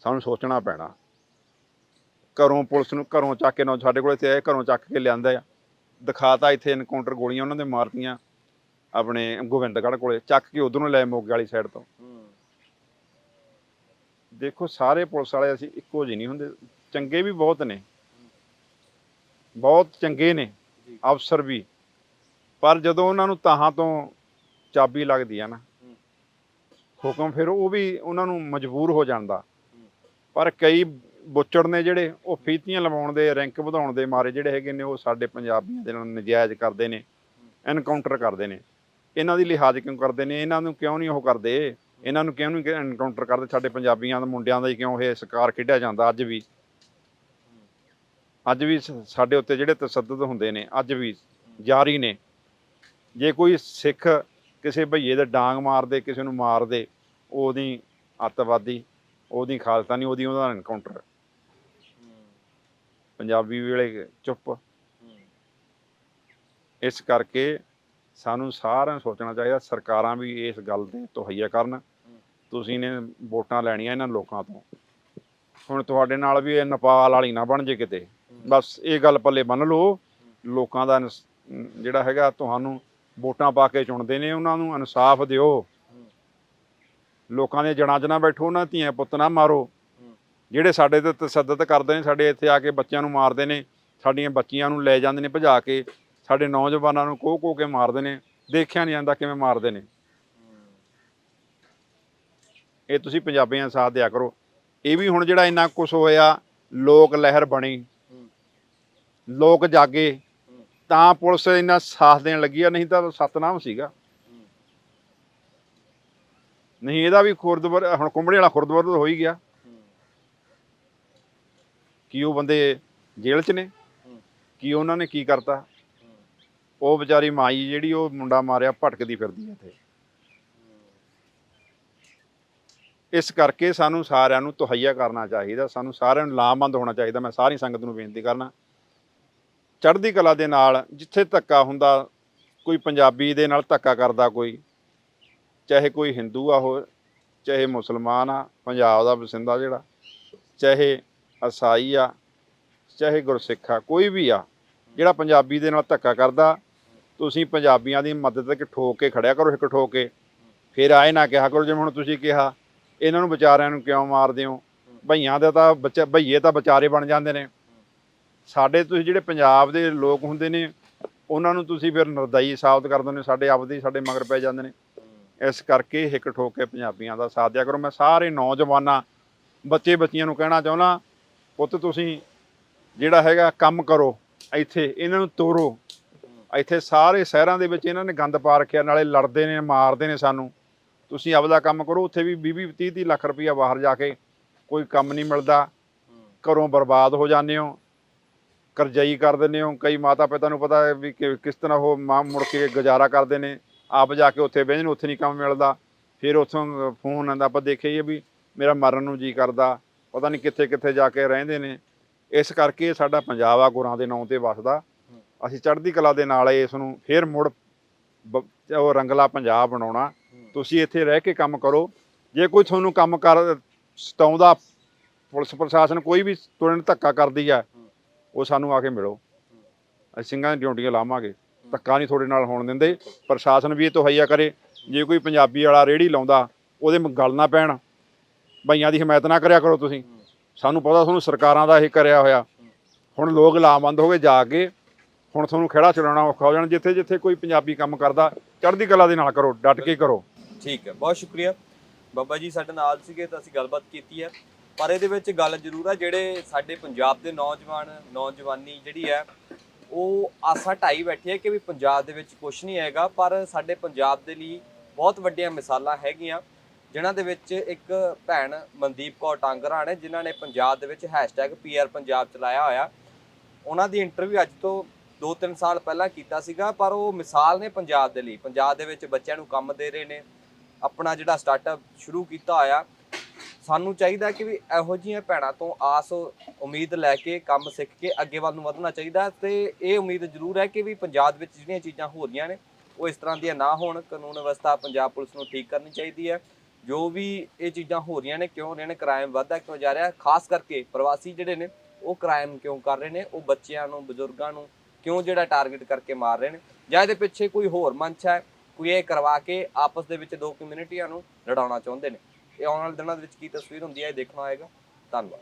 ਸਾਨੂੰ ਸੋਚਣਾ ਪੈਣਾ। ਘਰੋਂ ਪੁਲਿਸ ਨੂੰ ਘਰੋਂ ਚੱਕ ਕੇ ਨਾ ਸਾਡੇ ਕੋਲ ਇੱਥੇ ਆਏ ਘਰੋਂ ਚੱਕ ਕੇ ਲਿਆਂਦਾ ਆ ਦਿਖਾਤਾ ਇੱਥੇ ਐਨਕਾਊਂਟਰ ਗੋਲੀਆਂ ਉਹਨਾਂ ਦੇ ਮਾਰਤੀਆਂ ਆਪਣੇ ਗੋਬਿੰਦਗੜ੍ਹ ਕੋਲੇ ਚੱਕ ਕੇ ਉਧਰੋਂ ਲੈ ਮੋਗੇ ਵਾਲੀ ਸਾਈਡ ਤੋਂ। ਦੇਖੋ ਸਾਰੇ ਪੁਲਿਸ ਵਾਲੇ ਅਸੀਂ ਇੱਕੋ ਜਿਹੇ ਨਹੀਂ ਹੁੰਦੇ ਚੰਗੇ ਵੀ ਬਹੁਤ ਨੇ ਬਹੁਤ ਚੰਗੇ ਨੇ। ਅਫਸਰ ਵੀ ਪਰ ਜਦੋਂ ਉਹਨਾਂ ਨੂੰ ਤਾਹਾਂ ਤੋਂ ਚਾਬੀ ਲੱਗਦੀ ਆ ਨਾ। ਹੁਕਮ ਫਿਰ ਉਹ ਵੀ ਉਹਨਾਂ ਨੂੰ ਮਜਬੂਰ ਹੋ ਜਾਂਦਾ ਪਰ ਕਈ ਬੋਚੜ ਨੇ ਜਿਹੜੇ ਉਹ ਫੀਤੀਆਂ ਲਵਾਉਣ ਦੇ, ਰੈਂਕ ਵਧਾਉਣ ਦੇ ਮਾਰੇ ਜਿਹੜੇ ਹੈਗੇ ਨੇ, ਉਹ ਸਾਡੇ ਪੰਜਾਬੀਆਂ ਦੇ ਨਾਲ ਨਜਾਇਜ਼ ਕਰਦੇ ਨੇ ਐਨਕਾਊਂਟਰ ਕਰਦੇ ਨੇ। ਇਹਨਾਂ ਦੀ ਲਿਹਾਜ਼ ਕਿਉਂ ਕਰਦੇ ਨੇ? ਇਹਨਾਂ ਨੂੰ ਕਿਉਂ ਨਹੀਂ ਉਹ ਕਰਦੇ? ਇਹਨਾਂ ਨੂੰ ਕਿਉਂ ਨਹੀਂ ਐਨਕਾਊਂਟਰ ਕਰਦੇ? ਸਾਡੇ ਪੰਜਾਬੀਆਂ ਦੇ ਮੁੰਡਿਆਂ ਦਾ ਹੀ ਕਿਉਂ ਇਹ ਸ਼ਿਕਾਰ ਖੇਡਿਆ ਜਾਂਦਾ ਅੱਜ ਵੀ? ਅੱਜ ਵੀ ਸ- ਸਾਡੇ ਉੱਤੇ ਜਿਹੜੇ ਤਸੱਦਦ ਹੁੰਦੇ ਨੇ, ਅੱਜ ਵੀ ਜਾਰੀ ਨੇ। ਜੇ ਕੋਈ ਸਿੱਖ ਕਿਸੇ ਭਈਏ ਦੇ ਡਾਂਗ ਮਾਰਦੇ, ਕਿਸੇ ਨੂੰ ਮਾਰਦੇ, ਉਹਦੀ ਅੱਤਵਾਦੀ, ਉਹਦੀ ਖਾਲਸਾ ਨਹੀਂ, ਉਹਦੀ ਉਹਦਾ ਐਨਕਾਊਂਟਰ ਪੰਜਾਬੀ ਵੇਲੇ ਚੁੱਪ। ਇਸ ਕਰਕੇ ਸਾਨੂੰ ਸਾਰਿਆਂ ਨੂੰ ਸੋਚਣਾ ਚਾਹੀਦਾ, ਸਰਕਾਰਾਂ ਵੀ ਇਸ ਗੱਲ ਦੇ ਤੋਹਈਆ ਕਰਨ। ਤੁਸੀਂ ਨੇ ਵੋਟਾਂ ਲੈਣੀਆਂ ਇਹਨਾਂ ਲੋਕਾਂ ਤੋਂ। ਹੁਣ ਤੁਹਾਡੇ ਨਾਲ ਵੀ ਇਹ ਨੇਪਾਲ ਵਾਲੀ ਨਾ ਬਣ ਜੇ ਕਿਤੇ। ਬਸ ਇਹ ਗੱਲ ਪੱਲੇ ਬੰਨ ਲਓ। ਲੋਕਾਂ ਦਾ ਜਿਹੜਾ ਹੈਗਾ ਤੁਹਾਨੂੰ ਵੋਟਾਂ ਪਾ ਕੇ ਚੁਣਦੇ ਨੇ, ਉਹਨਾਂ ਨੂੰ ਇਨਸਾਫ ਦਿਓ। ਲੋਕਾਂ ਦੇ ਜਣਾ ਜਣਾ ਬੈਠੋ, ਉਹਨਾਂ ਧੀਆਂ ਪੁੱਤ ਨਾ ਮਾਰੋ। ਜਿਹੜੇ ਸਾਡੇ ਤੇ ਤਸੱਦਦ ਕਰਦੇ ਨੇ, ਸਾਡੇ ਇੱਥੇ ਆ ਕੇ ਬੱਚਿਆਂ ਨੂੰ ਮਾਰਦੇ ਨੇ, ਸਾਡੀਆਂ ਬੱਚੀਆਂ ਨੂੰ ਲੈ ਜਾਂਦੇ ਨੇ ਭਜਾ ਕੇ, ਸਾਡੇ ਨੌਜਵਾਨਾਂ ਨੂੰ ਕੋਹ ਕੋਹ ਕੇ ਮਾਰਦੇ ਨੇ, ਦੇਖਿਆ ਨਹੀਂ ਜਾਂਦਾ ਕਿਵੇਂ ਮਾਰਦੇ ਨੇ। ਇਹ ਤੁਸੀਂ ਪੰਜਾਬੀਆਂ ਦਾ ਸਾਥ ਦਿਆ ਕਰੋ। ਇਹ ਵੀ ਹੁਣ ਜਿਹੜਾ ਇੰਨਾ ਕੁਝ ਹੋਇਆ, ਲੋਕ ਲਹਿਰ ਬਣੀ, ਲੋਕ ਜਾਗੇ, ਤਾਂ ਪੁਲਿਸ ਇੰਨਾ ਸਾਥ ਦੇਣ ਲੱਗੀ ਆ, ਨਹੀਂ ਤਾਂ ਸਤਨਾਮ ਸੀਗਾ। ਨਹੀਂ, ਇਹਦਾ ਵੀ ਖੁਰਦਵਰ, ਹੁਣ ਕੁੰਬੜੇ ਵਾਲਾ ਖੁਰਦਵਰ ਤਾਂ ਹੋ ਹੀ ਗਿਆ। ਕੀ ਉਹ ਬੰਦੇ ਜੇਲ੍ਹ 'ਚ ਨੇ? ਕੀ ਉਹਨਾਂ ਨੇ ਕੀ ਕਰਤਾ? ਉਹ ਵਿਚਾਰੀ ਮਾਈ ਜਿਹੜੀ ਉਹ ਮੁੰਡਾ ਮਾਰਿਆ ਭਟਕਦੀ ਫਿਰਦੀ ਹੈ ਇੱਥੇ। ਇਸ ਕਰਕੇ ਸਾਨੂੰ ਸਾਰਿਆਂ ਨੂੰ ਤੁਹਈਆ ਕਰਨਾ ਚਾਹੀਦਾ ਸਾਨੂੰ ਸਾਰਿਆਂ ਨੂੰ ਲਾਮਬੰਦ ਹੋਣਾ ਚਾਹੀਦਾ। ਮੈਂ ਸਾਰੀ ਸੰਗਤ ਨੂੰ ਬੇਨਤੀ ਕਰਨਾ। ਚੜ੍ਹਦੀ ਕਲਾ ਦੇ ਨਾਲ ਜਿੱਥੇ ਧੱਕਾ ਹੁੰਦਾ ਕੋਈ ਪੰਜਾਬੀ ਦੇ ਨਾਲ ਧੱਕਾ ਕਰਦਾ ਕੋਈ ਚਾਹੇ ਕੋਈ ਹਿੰਦੂ ਆ ਉਹ ਚਾਹੇ ਮੁਸਲਮਾਨ ਆ ਪੰਜਾਬ ਦਾ ਵਸਿੰਦਾ ਜਿਹੜਾ ਚਾਹੇ ਅਸਾਈ ਆ, ਚਾਹੇ ਗੁਰਸਿੱਖ ਆ, ਕੋਈ ਵੀ ਆ, ਜਿਹੜਾ ਪੰਜਾਬੀ ਦੇ ਨਾਲ ਧੱਕਾ ਕਰਦਾ, ਤੁਸੀਂ ਪੰਜਾਬੀਆਂ ਦੀ ਮਦਦ ਇੱਕ ਠੋਕ ਕੇ ਖੜਿਆ ਕਰੋ ਇੱਕ ਠੋਕ ਕੇ। ਫਿਰ ਆਏ ਨਾ ਕਿਹਾ ਕਰੋ, ਜਿਵੇਂ ਹੁਣ ਤੁਸੀਂ ਕਿਹਾ, ਇਹਨਾਂ ਨੂੰ ਵਿਚਾਰਿਆਂ ਨੂੰ ਕਿਉਂ ਮਾਰਦੇ ਹੋ? ਭਈਆਂ ਦਾ ਤਾਂ ਬੱਚੇ, ਭਈਏ ਤਾਂ ਵਿਚਾਰੇ ਬਣ ਜਾਂਦੇ ਨੇ। ਸਾਡੇ ਤੁਸੀਂ ਜਿਹੜੇ ਪੰਜਾਬ ਦੇ ਲੋਕ ਹੁੰਦੇ ਨੇ, ਉਹਨਾਂ ਨੂੰ ਤੁਸੀਂ ਫਿਰ ਨਰਦਾਈ ਸਾਬਤ ਕਰ ਦਿੰਦੇ ਹੋ, ਸਾਡੇ ਆਪਦੇ ਸਾਡੇ ਮਗਰ ਪੈ ਜਾਂਦੇ ਨੇ। ਇਸ ਕਰਕੇ ਹਿੱਕ ਠੋਕ ਕੇ ਪੰਜਾਬੀਆਂ ਦਾ ਸਾਥ ਦਿਆ ਕਰੋ। ਮੈਂ ਸਾਰੇ ਨੌਜਵਾਨਾਂ ਬੱਚੇ ਬੱਚੀਆਂ ਨੂੰ ਕਹਿਣਾ ਚਾਹੁੰਦਾ ਪੁੱਤ ਤੁਸੀਂ ਜਿਹੜਾ ਹੈਗਾ ਕੰਮ ਕਰੋ, ਇੱਥੇ ਇਹਨਾਂ ਨੂੰ ਤੋਰੋ। ਇੱਥੇ ਸਾਰੇ ਸ਼ਹਿਰਾਂ ਦੇ ਵਿੱਚ ਇਹਨਾਂ ਨੇ ਗੰਦ ਪਾ ਰੱਖਿਆ, ਨਾਲੇ ਲੜਦੇ ਨੇ, ਮਾਰਦੇ ਨੇ ਸਾਨੂੰ। ਤੁਸੀਂ ਆਪਦਾ ਕੰਮ ਕਰੋ, ਉੱਥੇ ਵੀ 20 30 30 ਲੱਖ ਰੁਪਈਆ ਬਾਹਰ ਜਾ ਕੇ ਕੋਈ ਕੰਮ ਨਹੀਂ ਮਿਲਦਾ। ਘਰੋਂ ਬਰਬਾਦ ਹੋ ਜਾਂਦੇ ਹੋ, ਕਰਜਾਈ ਕਰ ਦਿੰਦੇ ਹੋ। ਕਈ ਮਾਤਾ ਪਿਤਾ ਨੂੰ ਪਤਾ ਹੈ ਵੀ ਕਿ- ਕਿਸ ਤਰ੍ਹਾਂ ਉਹ ਮਾਂ ਮੁੜ ਕੇ ਗੁਜ਼ਾਰਾ ਕਰਦੇ ਨੇ। ਆਪ ਜਾ ਕੇ ਉੱਥੇ ਬਹਿੰਦੇ ਨੇ, ਉੱਥੇ ਨਹੀਂ ਕੰਮ ਮਿਲਦਾ। ਫਿਰ ਉੱਥੋਂ ਫੋਨ ਆਉਂਦਾ, ਆਪਾਂ ਦੇਖਿਆ ਹੀ ਵੀ ਮੇਰਾ ਮਰਨ ਨੂੰ ਜੀ ਕਰਦਾ। ਪਤਾ ਨਹੀਂ ਕਿੱਥੇ ਕਿੱਥੇ ਜਾ ਕੇ ਰਹਿੰਦੇ ਨੇ। ਇਸ ਕਰਕੇ ਸਾਡਾ ਪੰਜਾਬ ਆ ਗੁਰਾਂ ਦੇ ਨਾਂ ਤੇ ਵਸਦਾ। ਅਸੀਂ ਚੜ੍ਹਦੀ ਕਲਾ ਦੇ ਨਾਲ ਇਸ ਨੂੰ ਫਿਰ ਮੁੜ ਬ- ਉਹ ਰੰਗਲਾ ਪੰਜਾਬ ਬਣਾਉਣਾ। ਤੁਸੀਂ ਇੱਥੇ ਰਹਿ ਕੇ ਕੰਮ ਕਰੋ। ਜੇ ਕੋਈ ਤੁਹਾਨੂੰ ਕੰਮ ਕਰ ਸਤਾਉਂਦਾ, ਪੁਲਿਸ ਪ੍ਰਸ਼ਾਸਨ ਕੋਈ ਵੀ ਤੁਰਨ ਧੱਕਾ ਕਰਦੀ ਆ, ਉਹ ਸਾਨੂੰ ਆ ਕੇ ਮਿਲੋ। ਅਸੀਂ ਸਿੰਘਾਂ ਦੀਆਂ ਡਿਊਟੀਆਂ ਲਾਵਾਂਗੇ। ਧੱਕਾ ਨਹੀਂ ਤੁਹਾਡੇ ਨਾਲ ਹੋਣ ਦਿੰਦੇ। ਪ੍ਰਸ਼ਾਸਨ ਵੀ ਇਹ ਤੋਹਈਆ ਕਰੇ। ਜੇ ਕੋਈ ਪੰਜਾਬੀ ਵਾਲਾ ਰੇੜੀ ਲਾਉਂਦਾ, ਉਹਦੇ ਮ- ਗਲ ਨਾ ਪੈਣ। ਭਈਆਂ ਦੀ ਹਮਾਇਤ ਨਾ ਕਰਿਆ ਕਰੋ ਤੁਸੀਂ। ਸਾਨੂੰ ਪਤਾ ਤੁਹਾਨੂੰ ਸਰਕਾਰਾਂ ਦਾ ਇਹ ਕਰਿਆ ਹੋਇਆ। ਹੁਣ ਲੋਕ ਲਾਮਬੰਦ ਹੋ ਗਏ ਜਾ ਕੇ। ਹੁਣ ਤੁਹਾਨੂੰ ਖੇੜਾ ਚਲਾਉਣਾ ਔਖਾ ਹੋ ਜਾਣਾ। ਜਿੱਥੇ ਜਿੱਥੇ ਕੋਈ ਪੰਜਾਬੀ ਕੰਮ ਕਰਦਾ, ਚੜ੍ਹਦੀ ਕਲਾ ਦੇ ਨਾਲ ਕਰੋ, ਡਟ ਕੇ ਕਰੋ। ਠੀਕ ਹੈ, ਬਹੁਤ ਸ਼ੁਕਰੀਆ। ਬਾਬਾ ਜੀ ਸਾਡੇ ਨਾਲ ਸੀਗੇ ਤਾਂ ਅਸੀਂ ਗੱਲਬਾਤ ਕੀਤੀ ਹੈ। ਪਰ ਇਹਦੇ ਵਿੱਚ ਗੱਲ ਜ਼ਰੂਰ ਆ, ਜਿਹੜੇ ਸਾਡੇ ਪੰਜਾਬ ਦੇ ਨੌਜਵਾਨ, ਨੌਜਵਾਨੀ ਜਿਹੜੀ ਹੈ, ਉਹ ਆਸਾ ਢਾਈ ਬੈਠੀ ਹੈ ਕਿ ਵੀ ਪੰਜਾਬ ਦੇ ਵਿੱਚ ਕੁਝ ਨਹੀਂ ਹੈਗਾ। ਪਰ ਸਾਡੇ ਪੰਜਾਬ ਦੇ ਲਈ ਬਹੁਤ ਵੱਡੀਆਂ ਮਿਸਾਲਾਂ ਹੈਗੀਆਂ। ਜਿਨ੍ਹਾਂ ਦੇ ਵਿੱਚ ਇੱਕ ਭੈਣ ਮਨਦੀਪ ਕੌਰ ਟਾਂਗਰਾ ਨੇ ਜਿਨ੍ਹਾਂ ਨੇ ਪੰਜਾਬ ਦੇ ਵਿੱਚ #ਪੀਆਰ ਪੰਜਾਬ ਚਲਾਇਆ ਹੋਇਆ। ਉਹਨਾਂ ਦੀ ਇੰਟਰਵਿਊ ਅੱਜ ਤੋਂ 2-3 ਸਾਲ ਪਹਿਲਾਂ ਕੀਤਾ ਸੀਗਾ, ਪਰ ਉਹ ਮਿਸਾਲ ਨੇ ਪੰਜਾਬ ਦੇ ਲਈ। ਪੰਜਾਬ ਦੇ ਵਿੱਚ ਬੱਚਿਆਂ ਨੂੰ ਕੰਮ ਦੇ ਰਹੇ ਨੇ, ਆਪਣਾ ਜਿਹੜਾ ਸਟਾਰਟਅਪ ਸ਼ੁਰੂ ਕੀਤਾ ਹੋਇਆ। ਸਾਨੂੰ ਚਾਹੀਦਾ ਕਿ ਵੀ ਇਹੋ ਜਿਹੀਆਂ ਭੈਣਾਂ ਤੋਂ ਆਸ, ਉਮੀਦ ਲੈ ਕੇ, ਕੰਮ ਸਿੱਖ ਕੇ ਅੱਗੇ ਵੱਲ ਨੂੰ ਵਧਣਾ ਚਾਹੀਦਾ। ਤੇ ਇਹ ਉਮੀਦ ਜ਼ਰੂਰ ਹੈ ਕਿ ਵੀ ਪੰਜਾਬ ਵਿੱਚ ਜਿਹੜੀਆਂ ਚੀਜ਼ਾਂ ਹੋ ਰਹੀਆਂ ਨੇ, ਉਹ ਇਸ ਤਰ੍ਹਾਂ ਦੀਆਂ ਨਾ ਹੋਣ। ਕਾਨੂੰਨ ਵਿਵਸਥਾ ਪੰਜਾਬ ਪੁਲਿਸ ਨੂੰ ਠੀਕ ਕਰਨੀ ਚਾਹੀਦੀ ਹੈ। ਜੋ ਵੀ ਇਹ ਚੀਜ਼ਾਂ ਹੋ ਰਹੀਆਂ ਨੇ, ਕਿਉਂ ਹੋ ਰਹੀਆਂ ਨੇ ਕ੍ਰਾਈਮ ਵੱਧਦਾ ਕਿਉਂ ਜਾ ਰਿਹਾ, ਖਾਸ ਕਰਕੇ ਪ੍ਰਵਾਸੀ ਜਿਹੜੇ ਨੇ, ਉਹ ਕ੍ਰਾਈਮ ਕਿਉਂ ਕਰ ਰਹੇ ਨੇ, ਉਹ ਬੱਚਿਆਂ ਨੂੰ, ਬਜ਼ੁਰਗਾਂ ਨੂੰ ਕਿਉਂ ਜਿਹੜਾ ਟਾਰਗੇਟ ਕਰਕੇ ਮਾਰ ਰਹੇ ਨੇ? ਜਾਂ ਇਹਦੇ ਪਿੱਛੇ ਕੋਈ ਹੋਰ ਮੰਚ ਹੈ, ਕੋਈ ਇਹ ਕਰਵਾ ਕੇ ਆਪਸ ਦੇ ਵਿੱਚ ਦੋ ਕਮਿਊਨਿਟੀਆਂ ਨੂੰ ਲੜਾਉਣਾ ਚਾਹੁੰਦੇ ਨੇ? ਇਹ ਆਉਣ ਵਾਲੇ ਦਿਨਾਂ ਦੇ ਵਿੱਚ ਕੀ ਤਸਵੀਰ ਹੁੰਦੀ ਹੈ, ਇਹ ਦੇਖਣਾ ਹੋਏਗਾ। ਧੰਨਵਾਦ।